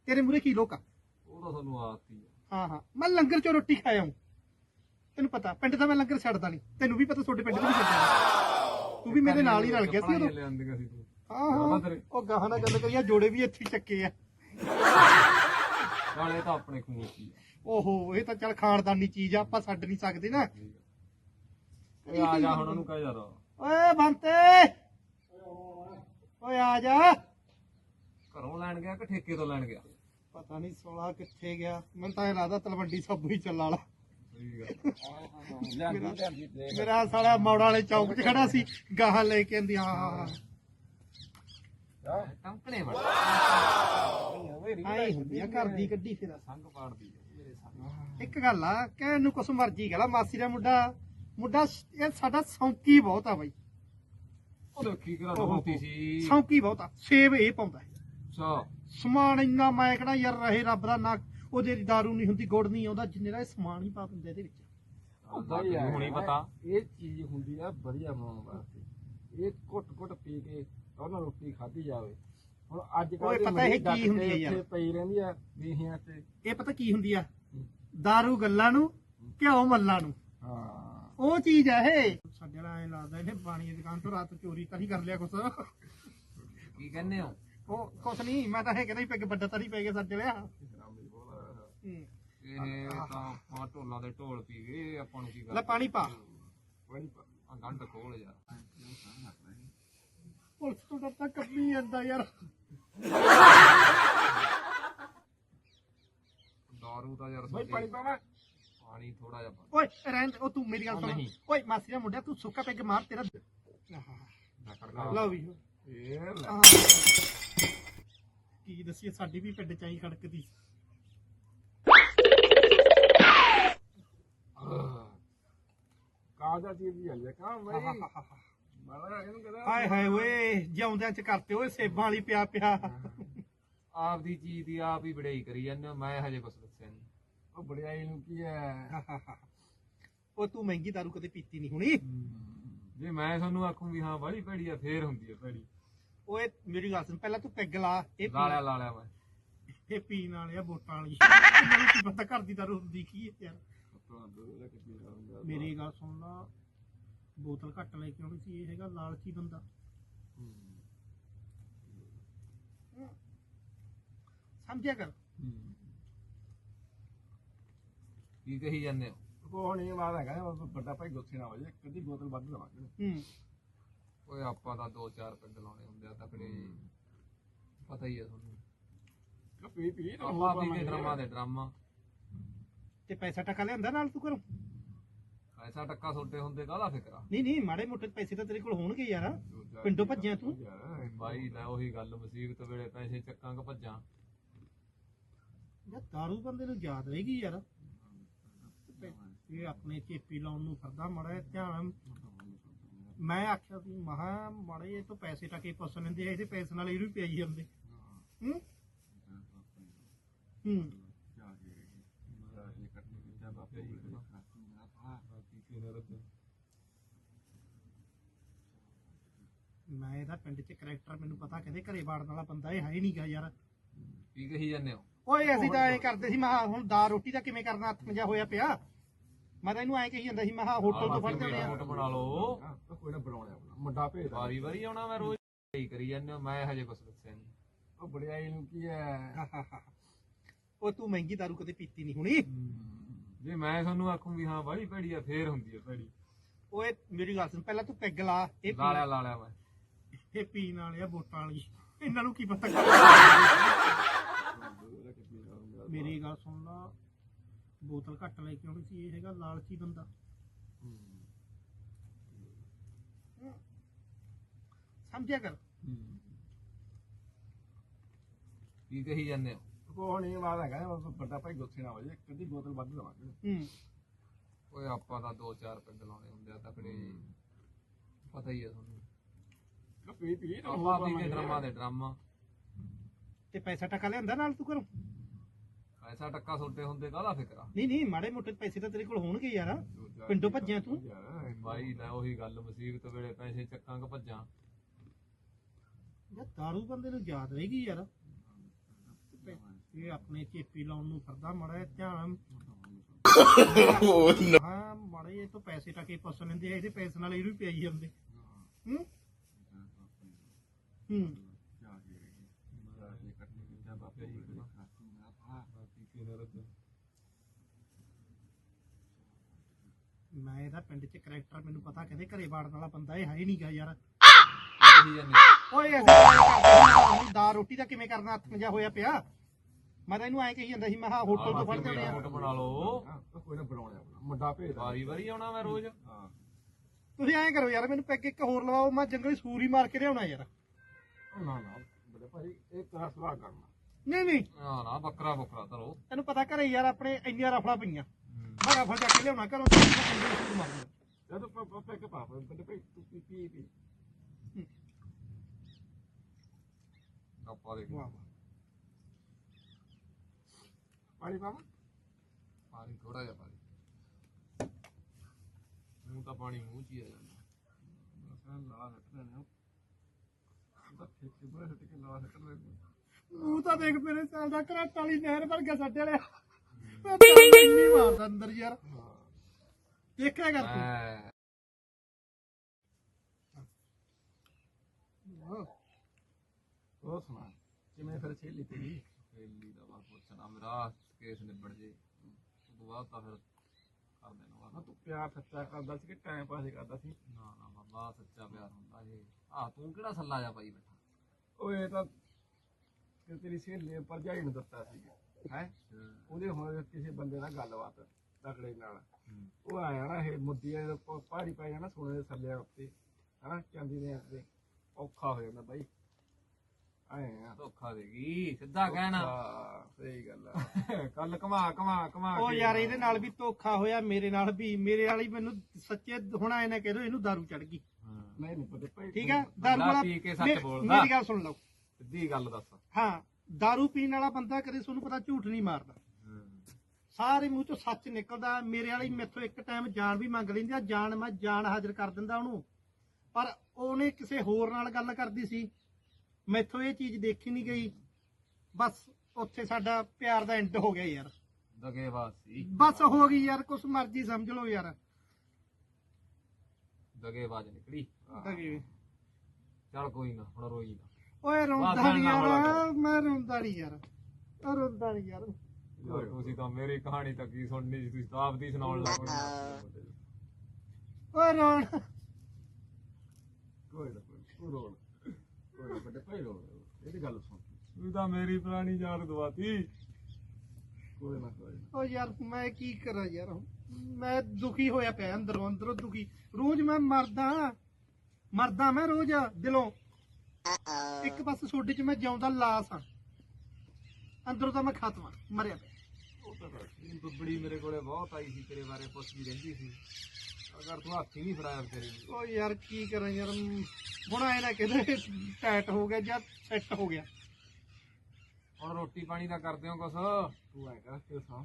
ਤੇਰੇ ਮੂਰੇ ਕੀ ਲੋਕ ਆ? ਉਹ ਤਾਂ ਤੁਹਾਨੂੰ ਆਦਤ ਹੀ ਆ। ਹਾਂ ਹਾਂ। ਮੈਂ ਲੰਗਰ ਚੋਂ ਰੋਟੀ ਖਾਇਆ ਹੂੰ। ਤੈਨੂੰ ਪਤਾ ਪਿੰਡ ਦਾ ਮੈਂ ਲੰਗਰ ਛੱਡਦਾ ਨਹੀਂ। ਤੈਨੂੰ ਵੀ ਪਤਾ ਤੁਹਾਡੇ ਪਿੰਡ ਦੇ ਵੀ ਛੱਡਦਾ ਤੂੰ ਵੀ ਮੇਰੇ ਨਾਲ ਹੀ ਰਲ ਗਿਆ ਸੀ ਉਦੋਂ। ਉਹ ਗਾਹਾਂ ਨਾਲ ਗੱਲ ਕਰੀਆ ਜੋੜੇ ਵੀ ਇੱਥੇ ਚੱਕੇ ਆ। ਨਾਲੇ ਤਾਂ ਆਪਣੇ ਸੀ ਓਹੋ ਇਹ ਤਾਂ ਚੱਲ ਖਾਨਦਾਨੀ ਚੀਜ਼ ਆ ਆਪਾਂ ਛੱਡ ਨਹੀਂ ਸਕਦੇ ਨਾ। ਆ ਜਾ ਹੁਣ ਉਹਨੂੰ ਕਹਿ ਯਾਰ। ਓਏ ਬੰਤੇ! ਓਏ ਆ ਜਾ। ਘਰੋਂ ਲੈਣ ਗਿਆ ਕਿ ਠੇਕੇ ਤੋਂ ਲੈਣ ਗਿਆ? ਪਤਾ ਨਹੀਂ ਸੋਲਾ ਕਿੱਥੇ ਗਿਆ। ਮੈਨੂੰ ਤਾਂ ਇਹ ਲੱਗਦਾ ਤਲਵੰਡੀ ਸਭ ਹੀ ਚੱਲਾ ਵਾਲਾ ਮੇਰਾ ਸਾਲਾ ਮੌੜਾ ਵਾਲੇ ਚੌਕ 'ਚ ਖੜਾ ਸੀ ਗਾਹਾਂ ਲੈ ਕੇ ਆਂਦੀ ਹਾਂ ਹਾਂ ਹਾਂ। ਆਈ ਹੁੰਦੀ ਆ ਘਰ ਦੀ ਗੱਡੀ ਫਿਰ। ਸੰਗ ਪਾੜਦੀ ਆ ਮੇਰੇ ਸਾਹਮਣੇ ਇੱਕ ਗੱਲ ਆ ਕਹਿਣ ਨੂੰ ਕੁਛ ਮਰਜ਼ੀ ਕਹਲਾ ਮਾਸੀ ਦਾ ਮੁੰਡਾ ਮੁੰਡਾ ਇਹ ਸਾਡਾ ਸੌਂਕੀ ਬਹੁਤ ਆ ਬਾਈ। ਉਹ ਦੇਖੀ ਕਰਾ ਦੋਤੀ ਸੀ। ਸੌਂਕੀ ਬਹੁਤ ਆ ਸੇਬ ਇਹ ਪਾਉਂਦਾ। ਸਮਾਨ ਇੰਨਾ ਮੈਂ ਕਿਹੜਾ ਯਾਰ ਰਹੇ ਰੱਬ ਦਾ ਨਾ ਉਹਦੇ ਦੀ ਦਾਰੂ ਨਹੀਂ ਹੁੰਦੀ ਗੁੜ ਨਹੀਂ ਆਉਂਦਾ ਜਿੰਨੇ ਦਾ ਇਹ ਸਮਾਨ ਹੀ ਪਾ ਦਿੰਦੇ ਇਹਦੇ ਵਿੱਚ। ਬਾਈ ਆ ਹੁਣੀ ਪਤਾ। ਇਹ ਚੀਜ਼ ਹੁੰਦੀ ਆ ਵਧੀਆ ਬਣਾਉਣ ਵਾਸਤੇ। ਇਹ ਘੁੱਟ ਘੁੱਟ ਪੀ ਕੇ ਉਹਨਾਂ ਰੋਟੀ ਖਾਧੀ ਜਾਵੇ। ਹੁਣ ਅੱਜ ਓਏ ਕੱਲ੍ਹ ਪਤਾ ਇਹ ਕੀ ਹੁੰਦੀ ਆ ਯਾਰ? ਪਈ ਰਹਿੰਦੀ ਆ ਵੀਹੀਆਂ ਤੇ। ਇਹ ਪਤਾ ਕੀ ਹੁੰਦੀ ਆ? ਦਾਰੂ ਗੱਲਾਂ ਨੂੰ ਘਿਓ ਮੱਲਾਂ ਨੂੰ। ਹਾਂ। ਉਹ ਚੀਜ਼ ਆ ਇਹ। ਸਾਡੇ ਵਾਲਾ ਐ ਲੱਗਦਾ ਇਹਨੇ ਪਾਣੀ ਦੀ ਦੁਕਾਨ ਤੋਂ ਰਾਤ ਚੋਰੀ ਤਾਂ ਨਹੀਂ ਕਰ ਲਿਆ ਕੁਛ। ਕੀ ਕਹਿੰਦੇ ਹੋ? ਉਹ ਕੁਛ ਨਹੀਂ ਮੈਂ ਤਾਂ ਇਹ ਕਹਿੰਦਾ ਹੀ ਪੈਗ ਵੱਡਾ ਤਾਂ ਨਹੀਂ ਪੈ ਗਿਆ ਸਾਡੇ ਲਿਆ। ਇਹ ਤਾਂ ਆਪਾਂ ਢੋਲਾਂ ਦੇ ਢੋਲ ਪੀ ਗਏ ਆਪਾਂ ਨੂੰ ਕੀ ਲੈ ਕਰ ਪਾਣੀ ਪਾ। ਆ ਗੰਢ ਖੋਲ ਯਾਰ। ਪੁਲਿਸ ਤੋਂ ਡਰਦਾ ਕੱਪੀ ਜਾਂਦਾ ਯਾਰ। ਦਾਰੂ ਤਾਂ ਯਾਰ ਬਾਈ ਸਾਡੇ- ਪਾਣੀ ਪਾਵਾ। ਪਾਣੀ ਥੋੜਾ ਜਿਹਾ ਪਾ। ਓਏ ਰਹਿਣ ਦੇ, ਉਹ ਤੂੰ ਮੇਰੀ ਗੱਲ ਉਹ ਸੁਣ। ਨਹੀਂ। ਓਏ ਮਾਸੀ ਦਾ ਮੁੰਡਿਆ ਤੂੰ ਸੁੱਕਾ ਪੈਗ ਮਾਰ ਤੇਰਾ ਨਾ ਖੜਕਾ ਲਓ ਵੀ। ਇਹ ਲੈ। ਆਹ। ਕੀ ਦੱਸੀਏ ਸਾਡੀ ਵੀ ਪਿੰਡ ਚ ਆਈ ਖੜਕਦੀ। ਕਾਹਦਾ ਚੀਜ਼ ਦੀ ਗੱਲ ਹੈ? ਕਾਂ ਬਾਈ? ਮਾੜਾ ਇਹਨੂੰ ਕਹਿੰਦਾ। ਹਾਏ ਹਾਏ ਓਏ ਜਿਉਂਦਿਆਂ ਚ ਕਰਤੇ ਓਏ ਸੇਬਾਂ ਵਾਲੀ ਪਿਆ ਪਿਆ। ਆਪ ਦੀ ਚੀਜ਼ ਦੀ ਆਪ ਹੀ ਬੜਾਈ ਕਰੀ ਜਾਂਦੇ ਹੋ, ਮੈਂ ਹਜੇ ਕੁਛ ਦੱਸਿਆ ਨਹੀਂ ਉਹ ਬੜਿਆਈ ਨੂੰ ਕੀ ਹੈ? ਉਹ ਤੂੰ ਮਹਿੰਗੀ ਦਾਰੂ ਕਦੇ ਪੀਤੀ ਨਹੀਂ ਹੁਣੀ? ਜੇ ਮੈਂ ਤੁਹਾਨੂੰ ਆਖੂੰ ਵੀ ਹਾਂ ਬੜੀ ਭੈੜੀ ਆ ਫੇਰ ਹੁੰਦੀ ਆ ਭੈੜੀ। ਓਏ ਮੇਰੀ ਗੱਲ ਸੁਣ ਪਹਿਲਾਂ ਤੂੰ ਪੈਗ ਲਾ ਇਹ ਪੀ- ਲਾਲਿਆ ਲਾਲਿਆ ਮੈਂ। ਇਹ ਪੀਣ ਵਾਲੇ ਆ ਵੋਟਾਂ ਵਾਲੀ। ਮੈਨੂੰ ਕੀ ਪਤਾ ਘਰ ਦੀ ਦਾਰੂ ਹੁੰਦੀ ਕੀ ਹੈ ਯਾਰ। ਦੋ ਮੇਰੀ ਗੱਲ ਸੁਣ ਲਾ। ਬੋਤਲ ਘੱਟ ਲੈ ਕੇ ਆਉਣੀ ਸੀ ਇਹ ਹੈਗਾ ਲਾਲਚੀ ਬੰਦਾ। ਸਮਝਿਆ ਕਰ। ਕੀ ਕਹੀ ਜਾਂਦੇ ਹੋ? ਕੋਹ ਨਹੀਂ ਮਾਰ ਹੈਗਾ ਉਹ ਵੱਡਾ ਭਾਈ ਗੁੱਸੇ ਨਾ ਹੋ ਜਾਏ ਕਦੀ ਬੋਤਲ ਵੱਧ ਲਵਾਂਗੇ ਹੂੰ। ਓਏ ਆਪਾਂ ਤਾਂ ਦੋ ਚਾਰ ਪਿੰਡ ਲਾਉਣੇ ਹੁੰਦੇ ਆ ਤਕੜੇ। ਪਤਾ ਹੀ ਆ ਤੁਹਾਨੂੰ। ਪੀ ਪੀ ਨਾ ਆਪਾਂ ਵੀ ਦੇ ਡਰਾਮਾ ਦੇ ਡਰਾਮਾ। ਤੇ ਪੈਸਾ ਟਕਾ ਲਿਆਂਦਾ ਨਾਲ ਤੂੰ ਕਰੋ ਐਸਾ ਟੱਕਾ ਛੋਟੇ ਹੁੰਦੇ ਕਾਹਦਾ ਫਿਕਰਾ ਨਹੀਂ ਨਹੀਂ ਮਾੜੇ ਮੋਟੇ ਪੈਸੇ ਤਾਂ ਤੇਰੇ ਕੋਲ ਹੋਣਗੇ ਯਾਰ। ਪਿੰਡੋਂ ਭੱਜਿਆ ਤੂੰ? ਬਾਈ ਲੈ ਉਹੀ ਗੱਲ ਮੁਸੀਬਤ ਵੇਲੇ ਪੈਸੇ ਚੱਕਾਂ ਕਿ ਭੱਜਾਂ? ਯਾਰ ਦਾਰੂ ਬੰਦੇ ਨੂੰ ਯਾਦ ਰਹੇਗੀ ਯਾਰ। ਇਹ ਆਪਣੇ ਚੇਪੀ ਲਾਉਣ ਨੂੰ ਫਿਰਦਾ ਮੜਾ ਧਿਆਨ। ਮੈਂ ਆਖਿਆ ਵੀ ਮਹਾ ਮਾੜੇ ਇਹ ਤੋਂ ਪੈਸੇ ਟਕੇ ਪੁੱਛ ਲੈਂਦੇ ਆ ਇਹਦੇ ਪੈਸੇ ਨਾਲ ਇਹਨੂੰ ਪਿਆਈ ਜਾਂਦੇ। ਹੂੰ? ਹੂੰ। ਮੈਂ ਇਹਦਾ ਪਿੰਡ 'ਚ ਕਰੈਕਟਰ ਮੈਨੂੰ ਪਤਾ ਕਹਿੰਦੇ ਘਰੇ ਬਾੜਨ ਵਾਲਾ ਬੰਦਾ ਇਹ ਹੈ ਹੀ ਨਹੀਂਗਾ ਯਾਰ। ਕੀ ਕਹੀ ਜਾਂਦੇ ਹੋ? ਓਏ ਅਸੀਂ ਤਾਂ ਐ ਕਰਦੇ ਸੀ ਮੈਂ ਕਿਹਾ ਹੁਣ ਦਾ ਰੋਟੀ ਦਾ ਕਿਵੇਂ ਕਰਨਾ ਹੱਥ ਮਜਾ ਹੋਇਆ ਪਿਆ। ਮੈਂ ਤਾਂ ਇਹਨੂੰ ਐ ਕਹੀ ਜਾਂਦਾ ਸੀ ਮੈਂ ਕਿਹਾ ਹੋਟਲ ਤੋਂ ਫੜ ਜਾਂਦੇ ਆ ਬਣਾ ਲਓ। ਕੋਈ ਨਾ ਬਣਾਉਣਾ ਆਪਣਾ ਮੁੰਡਾ ਭੇਜ ਵਾਰੀ ਵਾਰੀ ਆਉਣਾ ਮੈਂ ਰੋਜ਼। ਹੀ ਕਰੀ ਜਾਂਦੇ ਹੋ ਮੈਂ ਹਜੇ ਕੁਛ ਦੱਸਿਆ ਨਹੀਂ ਉਹ ਬੜਿਆਈ ਨੂੰ ਕੀ ਹੈ। ਉਹ ਤੂੰ ਮਹਿੰਗੀ ਦਾਰੂ ਕਦੇ ਪੀਤੀ ਨਹੀਂ ਹੁਣੀ। ਜੇ ਮੈਂ ਤੁਹਾਨੂੰ ਆਖੂੰ ਵੀ ਹਾਂ ਬੜੀ ਭੈੜੀ ਆ ਫੇਰ ਹੁੰਦੀ ਆ ਭੈੜੀ। ਓਏ ਮੇਰੀ ਗੱਲ ਸੁਣ ਪਹਿਲਾਂ ਤੂੰ ਪੈਗ ਲਾ ਇਹ ਪੀ- ਲਾਲਿਆ ਲਾਲਿਆ ਮੈਂ। ਇਹ ਪੀਣ ਵਾਲੇ ਆ ਵੋਟਾਂ ਵਾਲੀ। ਇਹਨਾਂ ਨੂੰ ਕੀ ਪਤਾ? ਮੇਰੀ ਗੱਲ ਸੁਣ ਲਾ। ਬੋਤਲ ਘੱਟ ਲੈ ਕੇ ਆਉਣੀ ਸੀ ਇਹ ਹੈਗਾ ਲਾਲਚੀ ਬੰਦਾ। ਸਮਝਿਆ ਕਰ? ਕੀ ਕਹੀ ਜਾਂਦੇ ਹੋ? ਕੋਹ ਨਹੀਂ ਮਾਰਦਾ ਕਹਿੰਦਾ ਬਸ ਵੱਡਾ ਭਾਈ ਗੁੱਸੇ ਨਾ ਹੋ ਜਾਏ ਕਦੀ ਬੋਤਲ ਵੱਧ ਲਵਾਂਗੇ ਹੂੰ। ਓਏ ਆਪਾਂ ਤਾਂ ਦੋ ਚਾਰ ਪਿੰਡ ਲਾਉਣੇ ਹੁੰਦੇ ਆ ਤਕੜੇ। ਪਤਾ ਹੀ ਆ ਤੁਹਾਨੂੰ। ਪੀ ਪੀ ਨਾ ਆਪਾਂ ਵੀ ਕੇ ਡਰਾਮਾ ਦੇ ਡਰਾਮਾ। ਤੇ ਪੈਸਾ ਟਕਾ ਲਿਆਂਦਾ ਨਾਲ ਤੂੰ ਕਰੋ ਐਸਾ ਟੱਕਾ ਛੋਟੇ ਹੁੰਦੇ ਕਾਹਦਾ ਫਿਕਰਾ ਨਹੀਂ ਨਹੀਂ ਮਾੜੇ ਮੋਟੇ ਪੈਸੇ ਤਾਂ ਤੇਰੇ ਕੋਲ ਹੋਣਗੇ ਯਾਰ। ਪਿੰਡੋਂ ਭੱਜਿਆ ਤੂੰ। ਬਾਈ ਲੈ ਉਹੀ ਗੱਲ ਮੁਸੀਬਤ ਵੇਲੇ ਪੈਸੇ ਚੱਕਾਂ ਕ ਭੱਜਾਂ। ਯਾਰ ਦਾਰੂ ਬੰਦੇ ਨੂੰ ਯਾਦ ਰਹੇਗੀ ਯਾਰ। ਇਹ ਆਪਣੇ ਚੇਪੀ ਲਾਉਣ ਨੂੰ ਫਿਰਦਾ ਮੜਾ ਧਿਆਨ। ਹਾਂ ਮੜੇ ਇਹ ਤੋਂ ਪੈਸੇ ਟਕੇ ਪੁੱਛ ਲੈਂਦੇ ਆ ਇਹਦੇ ਪੈਸੇ ਨਾਲ ਇਹਨੂੰ ਵੀ ਪਿਆਈ ਜਾਂਦੇ। ਹੂੰ? ਮੈਂ ਇਹਦਾ ਪਿੰਡ 'ਚ ਕਰੈਕਟਰ ਮੈਨੂੰ ਪਤਾ ਕਹਿੰਦੇ ਘਰੇ ਵਾੜਨ ਵਾਲਾ ਬੰਦਾ ਇਹ ਹੈ ਹੀ ਨਹੀਂਗਾ ਯਾਰ। ਓਏ ਦਾ ਰੋਟੀ ਦਾ ਕਿਵੇਂ ਕਰਨਾ ਹੱਥ ਮੰਜਾ ਹੋਇਆ ਪਿਆ। ਮੈਂ ਤਾਂ ਇਹਨੂੰ ਐਂ ਕਹੀ ਜਾਂਦਾ ਸੀ ਮੈਂ ਕਿਹਾ ਹੋਟਲ ਤੋਂ ਫੜ ਜਾਣੇ ਆ। ਹੋਟ ਬਣਾ ਲਓ। ਕੋਈ ਨਾ ਬਣਾਉਣੇ ਮੁੰਡਾ ਭੇਜ ਵਾਰੀ ਵਾਰੀ ਆਉਣਾ ਮੈਂ ਰੋਜ਼। ਹਾਂ। ਤੁਸੀਂ ਐਂ ਕਰੋ ਯਾਰ ਮੈਨੂੰ ਪੈਗ ਇੱਕ ਹੋਰ ਲਵਾਓ ਮੈਂ ਜੰਗਲੀ ਸੂਰ ਹੀ ਮਾਰ ਕੇ ਲਿਆਉਣਾ ਯਾਰ। ਨਾ ਨਾ ਬੜੇ ਭਾਈ ਇਹ ਸਵਾਲ ਕਰਨਾ। ਨਹੀਂ ਨਹੀਂ। ਨਾ ਨਾ ਬੱਕਰਾ ਬੱਕਰਾ ਧਰੋ ਤੈਨੂੰ ਪਤਾ ਘਰੇ ਯਾਰ ਆਪਣੇ ਇੰਨੀਆਂ ਰਫਲਾ ਪਈਆਂ। ਬੜਾ ਫਲ ਚੱਕ ਕੇ ਲਿਆਉਣਾ ਘਰੋਂ ਮੈਂ ਸੂਰ ਜਦ ਪਾਪਾ ਕੇ ਪਾਪਾ ਬੜੇ ਭਾਈ ਤੂੰ ਪੀ ਪੀ ਪੀ। ਆਪਾਂ ਦੇ ਪਾਣੀ ਪਾਵਾ? ਪਾਣੀ ਥੋੜਾ ਜਿਹਾ ਪਾਣੀ। ਮੂੰਹ ਤਾਂ ਪਾਣੀ ਮੂੰਹ ਚ ਹੀ ਆ ਜਾਂਦਾ। ਸਾਲ ਲਾ ਸੱਟ ਲੈਣੇ ਉਹਦਾ ਠੇਕੇ ਬੜਾ ਸੱਟ ਕੇ ਲਾ ਸੱਟ ਲੈਣੇ ਉਹ ਤਾਂ ਦੇਖ ਮੇਰੇ ਸਾਲ ਦਾ ਘਰਾਟ ਵਾਲੀ ਨਹਿਰ ਵਰਗਾ ਸਾਡੇ ਵਾਲਿਆ ਮੈਂ ਤਾਂ ਨਹੀਂ ਮਾਰਦਾ ਅੰਦਰ ਯਾਰ ਦੇਖਿਆ ਕਰ ਤੂੰ ਮੈਂ ਉਹ ਸੁਣਾ ਕਿਵੇਂ ਫਿਰ ਛੇਲੀ ਤੇਰੀ ਪਹਿਲੀ ਦਾ ਬਾਤ ਪੁੱਛਣਾ ਮੇਰਾ ਕੇਸ ਨਿਬੜ ਜੇ ਉਸ ਤੋਂ ਬਾਅਦ ਤਾਂ ਫਿਰ ਕਰ ਦੇਣਾ ਵਾ। ਨਾ ਤੂੰ। ਪਿਆਰ ਸੱਚਾ ਕਰਦਾ ਸੀ ਕਿ ਟਾਈਮ ਪਾਸ ਹੀ ਕਰਦਾ ਸੀ। ਨਾ ਨਾ ਬਾਬਾ ਸੱਚਾ ਪਿਆਰ ਹੁੰਦਾ ਜੇ ਆ ਤੂੰ ਕਿਹੜਾ ਸੱਲਾ ਜਾ ਪਾਈ ਬੈਠਾ? ਓਏ ਇਹ ਤਾਂ ਕਿ ਤੇਰੀ ਸਹੇਲੀ ਨੇ ਭਰਜਾਈ ਨੂੰ ਦਿੱਤਾ ਸੀ। ਹੈ? ਉਹਦੇ ਹੁਣ ਕਿਸੇ ਬੰਦੇ ਨਾਲ ਗੱਲਬਾਤ ਤਕੜੇ ਨਾਲ। ਉਹ ਆਇਆ ਨਾ ਇਹ ਦੇ ਪਹਾੜੀ ਪੈ ਜਾਣਾ ਸੋਨੇ ਦੇ ਥੱਲੇ ਉੱਤੇ। ਹਨਾ ਚਾਂਦੀ ਦੇ ਉੱਤੇ। ਔਖਾ ਹੋ ਜਾਂਦਾ ਬਾਈ। ਆਏ ਆ। ਧੋਖਾ ਦੇਗੀ ਸਿੱਧਾ ਕਹਿਣਾ। ਹਾਂ, ਸਹੀ ਗੱਲ ਆ। ਕੱਲ ਕਮਾ ਕਮਾ ਕਮਾ ਉਹ ਕੇ ਯਾਰ ਇਹਦੇ ਨਾਲ ਵੀ ਧੋਖਾ ਹੋਇਆ ਮੇਰੇ ਨਾਲ ਵੀ ਮੇਰੇ ਵਾਲੀ ਮੈਨੂੰ ਸੱਚੇ ਹੁਣ ਆਏ ਨਾ ਕਹਿ ਦੋ ਇਹਨੂੰ ਦਾਰੂ ਚੜ ਗਈ। ਨਹੀਂ ਨਹੀਂ ਪਤਾ ਭਾਈ ਠੀਕ ਹੈ ਦਾਰੂ ਬੰਦਾ ਵਾਲਾ ਪੀ ਕੇ ਸੱਚ ਮੇ- ਬੋਲਦਾ। ਮੇਰੀ ਗੱਲ ਸੁਣ ਲਓ। ਸਿੱਧੀ ਗੱਲ ਦੱਸ। ਹਾਂ ਦਾਰੂ ਪੀਣ ਵਾਲਾ ਬੰਦਾ ਕਦੇ ਤੁਹਾਨੂੰ ਪਤਾ ਝੂਠ ਨਹੀਂ ਮਾਰਦਾ। ਸਾਰੇ ਮੂੰਹ ਚੋਂ ਸੱਚ ਨਿਕਲਦਾ ਮੇਰੇ ਵਾਲੀ ਮੈਥੋਂ ਇੱਕ ਟਾਈਮ ਜਾਨ ਵੀ ਮੰਗ ਲੈਂਦੀ ਆ ਜਾਨ ਮੈਂ ਜਾਨ ਹਾਜ਼ਰ ਕਰ ਦਿੰਦਾ ਉਹਨੂੰ। ਪਰ ਉਹਨੇ ਕਿਸੇ ਹੋਰ ਨਾਲ ਗੱਲ ਕਰਦੀ ਸੀ ਮੈਥੋਂ ਇਹ ਚੀਜ਼ ਦੇਖੀ ਨਹੀਂ ਗਈ। ਬਸ ਉੱਥੇ ਸਾਡਾ ਪਿਆਰ ਦਾ ਐਂਡ ਹੋ ਗਿਆ ਯਾਰ। ਦਗੇਬਾਜ਼ ਬਸ ਹੋ ਗਈ ਯਾਰ ਕੁਛ ਮਰਜ਼ੀ ਸਮਝ ਲਓ ਯਾਰ। ਦਗੇਬਾਜ਼ ਨਿਕਲੀ। ਚੱਲ ਕੋਈ ਨਾ ਹੁਣ ਰੋਈ ਨਾ। ਓਏ ਰੋਂਦਾ ਨਹੀਂ ਯਾਰ ਮੈਂ ਰੋਂਦਾ ਨਹੀਂ ਯਾਰ। ਉਹ ਰੋਂਦਾ ਨਹੀਂ ਯਾਰ। ਯਾਰ ਤੁਸੀਂ ਤਾਂ ਮੇਰੀ ਕਹਾਣੀ ਤਾਂ ਕੀ ਸੁਣਨੀ ਸੀ ਤੁਸੀਂ ਤਾਂ ਆਪਦੀ ਸੁਣਾਉਣ ਲੱਗ ਪਏ। ਓਏ ਰੋਣ। ਕੋਈ ਨਾ ਕੋਈ ਰੋਣ। ਵੱਡੇ ਭਾਈ ਰੋਣ ਇਹਦੀ ਗੱਲ ਸੁਣ ਤੂੰ ਤਾਂ ਮੇਰੀ ਪੁਰਾਣੀ ਯਾਦ ਦਵਾਤੀ ਕੋਈ ਨਾ ਕੋਈ ਨਾ। ਓ ਯਾਰ ਮੈਂ ਕੀ ਕਰਾਂ ਯਾਰ? ਮੈਂ ਦੁਖੀ ਹੋਇਆ ਪਿਆ ਅੰਦਰੋਂ ਅੰਦਰੋਂ ਦੁਖੀ। ਰੋਜ਼ ਮੈਂ ਮਰਦਾ ਮਰਦਾ ਮੈਂ ਰੋਜ਼ ਦਿਲੋਂ। ਇੱਕ ਪਾਸੇ ਸੋਡੇ 'ਚ ਮੈਂ ਜਿਉਂਦਾ ਲਾਸ ਆ ਅੰਦਰੋਂ ਤਾਂ ਮੈਂ ਖਤਮ ਆ ਮਰਿਆ ਪਿਆ। ਉਹ ਤਾਂ ਬੜੀ ਮੇਰੇ ਕੋਲੇ ਬਹੁਤ ਆਈ ਸੀ ਤੇਰੇ ਬਾਰੇ ਪੁੱਛਦੀ ਰਹਿੰਦੀ ਸੀ। ਅਗਰ ਤੂੰ ਹੱਥ ਨਹੀਂ ਫੜਾਇਆ ਤੇਰੇ ਓ ਯਾਰ ਕੀ ਕਰਾਂ ਯਾਰ ਹੁਣ ਆਏ ਨਾ ਕਹਿੰਦੇ ਟਾਈਟ ਹੋ ਗਿਆ ਜਾਂ ਸੈੱਟ ਹੋ ਗਿਆ। ਹੁਣ ਰੋਟੀ ਪਾਣੀ ਦਾ ਕਰਦੇ ਹੋ ਕੁਛ? ਤੂੰ ਐ ਕਰ ਕਿ ਸਾਂ।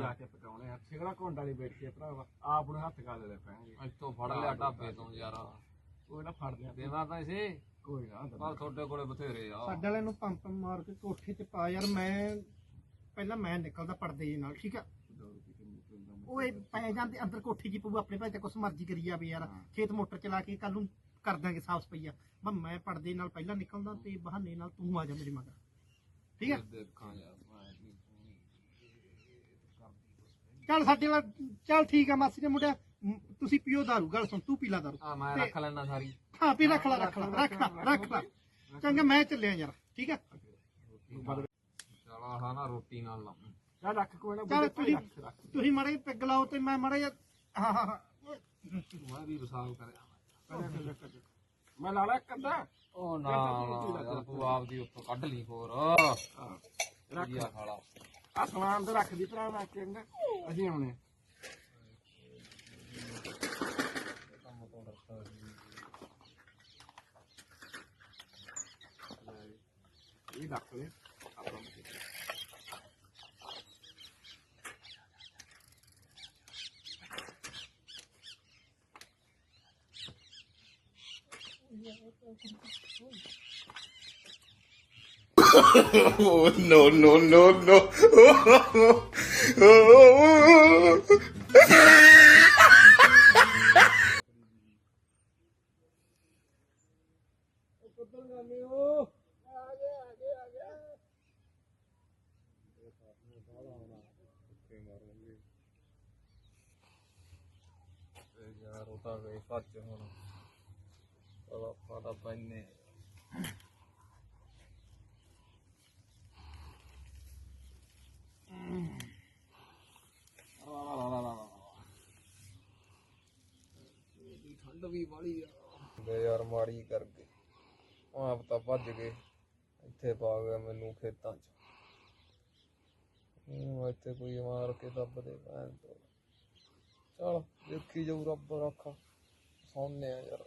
ਜਾ ਕੇ ਪਕਾਉਣੇ ਆ ਸਿਗੜਾ ਕੋਂਡਾ ਵਾਲੀ ਬੈਠ ਕੇ ਭਰਾਵਾ ਆਪ ਨੂੰ ਹੱਥ ਗਾਲੇ ਲੈ ਪੈਣਗੇ। ਇੱਥੋਂ ਫੜ ਲਿਆ ਢਾਬੇ ਤੋਂ ਯਾਰ। ਕੋਈ ਨਾ ਫੜਦੇ ਆ ਦੇਵਾ ਪੈਸੇ ਕੋਈ ਨਾ ਪਰ ਤੁਹਾਡੇ ਕੋਲੇ ਬਥੇਰੇ ਆ। ਸਾਡੇ ਵਾਲੇ ਨੂੰ ਪੰਪ ਮਾਰ ਕੇ ਕੋਠੇ 'ਚ ਪਾ ਯਾਰ ਮੈਂ ਪਹਿਲਾਂ ਮੈਂ ਨਿਕਲਦਾ ਪਰਦੇ ਨਾਲ ਠੀਕ ਆ? ਉਹ ਇਹ ਪੈ ਜਾਂਦੇ ਅੰਦਰ ਕੋਠੀ 'ਚ ਪਊ ਆਪਣੇ ਭਾਈ ਤੇ ਕੁਛ ਮਰਜ਼ੀ ਕਰੀ ਜਾਵੇ ਯਾਰ। ਖੇਤ ਮੋਟਰ ਚਲਾ ਕੇ ਕੱਲ ਨੂੰ ਕਰ ਦਾਂਗੇ ਸਾਫ਼ ਸਪਈਆ ਮੈਂ ਮੈਂ ਪਰਦੇ ਨਾਲ ਪਹਿਲਾਂ ਨਿਕਲਦਾ ਤੇ ਬਹਾਨੇ ਨਾਲ ਤੂੰ ਆ ਜਾ ਮੇਰੇ ਮਗਰ। ਠੀਕ ਆ? ਕੀ ਚੱਲ ਸਾਡੇ ਨਾਲ ਚੱਲ ਠੀਕ ਆ ਮਾਸੀ ਦੇ ਮੁੰਡਿਆ। ਤੁਸੀਂ ਪੀਓ ਦਾਰੂ ਗੱਲ ਸੁਣ ਤੂੰ ਪੀ ਲਾ ਦਾਰੂ। ਆ ਮੈਂ ਰੱਖ ਲੈਣਾ ਸਾਰੀ। ਹਾਂ ਪੀ ਰੱਖ ਲੈ ਰੱਖ ਲੈ ਰੱਖ ਲੈ ਰੱਖ ਲੈ। ਚੰਗਾ ਮੈਂ ਚੱਲਿਆ ਯਾਰ ਠੀਕ ਹੈ ਚਲ ਆਹ ਨਾ ਰੋਟੀ ਨਾਲ ਲਾ ਚੱਲ ਰੱਖ ਕੋਈ ਨਾ ਚੱਲ ਬੁੱਢੇ ਭਾਈ ਤੁਸੀਂ ਰੱਖ ਰੱਖ। ਤੁਸੀਂ ਮਾੜੇ ਪਿੱਗ ਲਾਓ ਤੇ ਮੈਂ ਮਾੜੇ ਜਿਹਾ- ਹਾਂ ਹਾਂ ਹਾਂ। ਮੈਂ ਵੀ ਵਸਾਲ ਕਰਿਆ। ਕਰਿਆ ਫਿਰ ਰੱਖ ਦੇ। ਮੈਂ ਲਾ ਲਾ ਕੰਦਾ ਉਹ ਨਾ ਨਾ ਯਾਰ ਤੂੰ ਆਪਦੀ ਉੱਤੋਂ ਕੱਢ ਲਈ ਹੋਰ। ਰੱਖ ਵਧੀਆ ਖਾਲਾ। ਆ ਸਮਾਨ ਤੇ ਰੱਖ ਦੀ ਭਰਾ ਚੰਗਾ ਅਸੀਂ ਆਉਣੇ ਇਹ ਰੱਖ ਲੈ Oh, no, no, no, no. ਤੇ ਯਾਰ ਉਹ ਤਾਂ ਗਏ ਭੱਜ ਹੁਣ ਚਲੋ ਆਪਾਂ ਤਾਂ ਪੈਨੇ ਠੰਡ ਵੀ ਬੜੀ ਆ ਵੇ ਯਾਰ ਮਾੜੀ ਕਰ ਗਏ ਆਪ ਤਾਂ ਭੱਜ ਗਏ। ਇੱਥੇ ਪਾ ਗਿਆ ਮੈਨੂੰ ਖੇਤਾਂ 'ਚ। ਹੂੰ, ਇੱਥੇ ਕੋਈ ਮਾਰ ਕੇ ਦੱਬ ਦੇ ਭੈਣ ਤੋਂ। ਚਲ, ਦੇਖੀ ਜਾਊ ਰੱਬ ਰੱਖਾ। ਸੌਂਨੇ ਆ ਯਾਰ।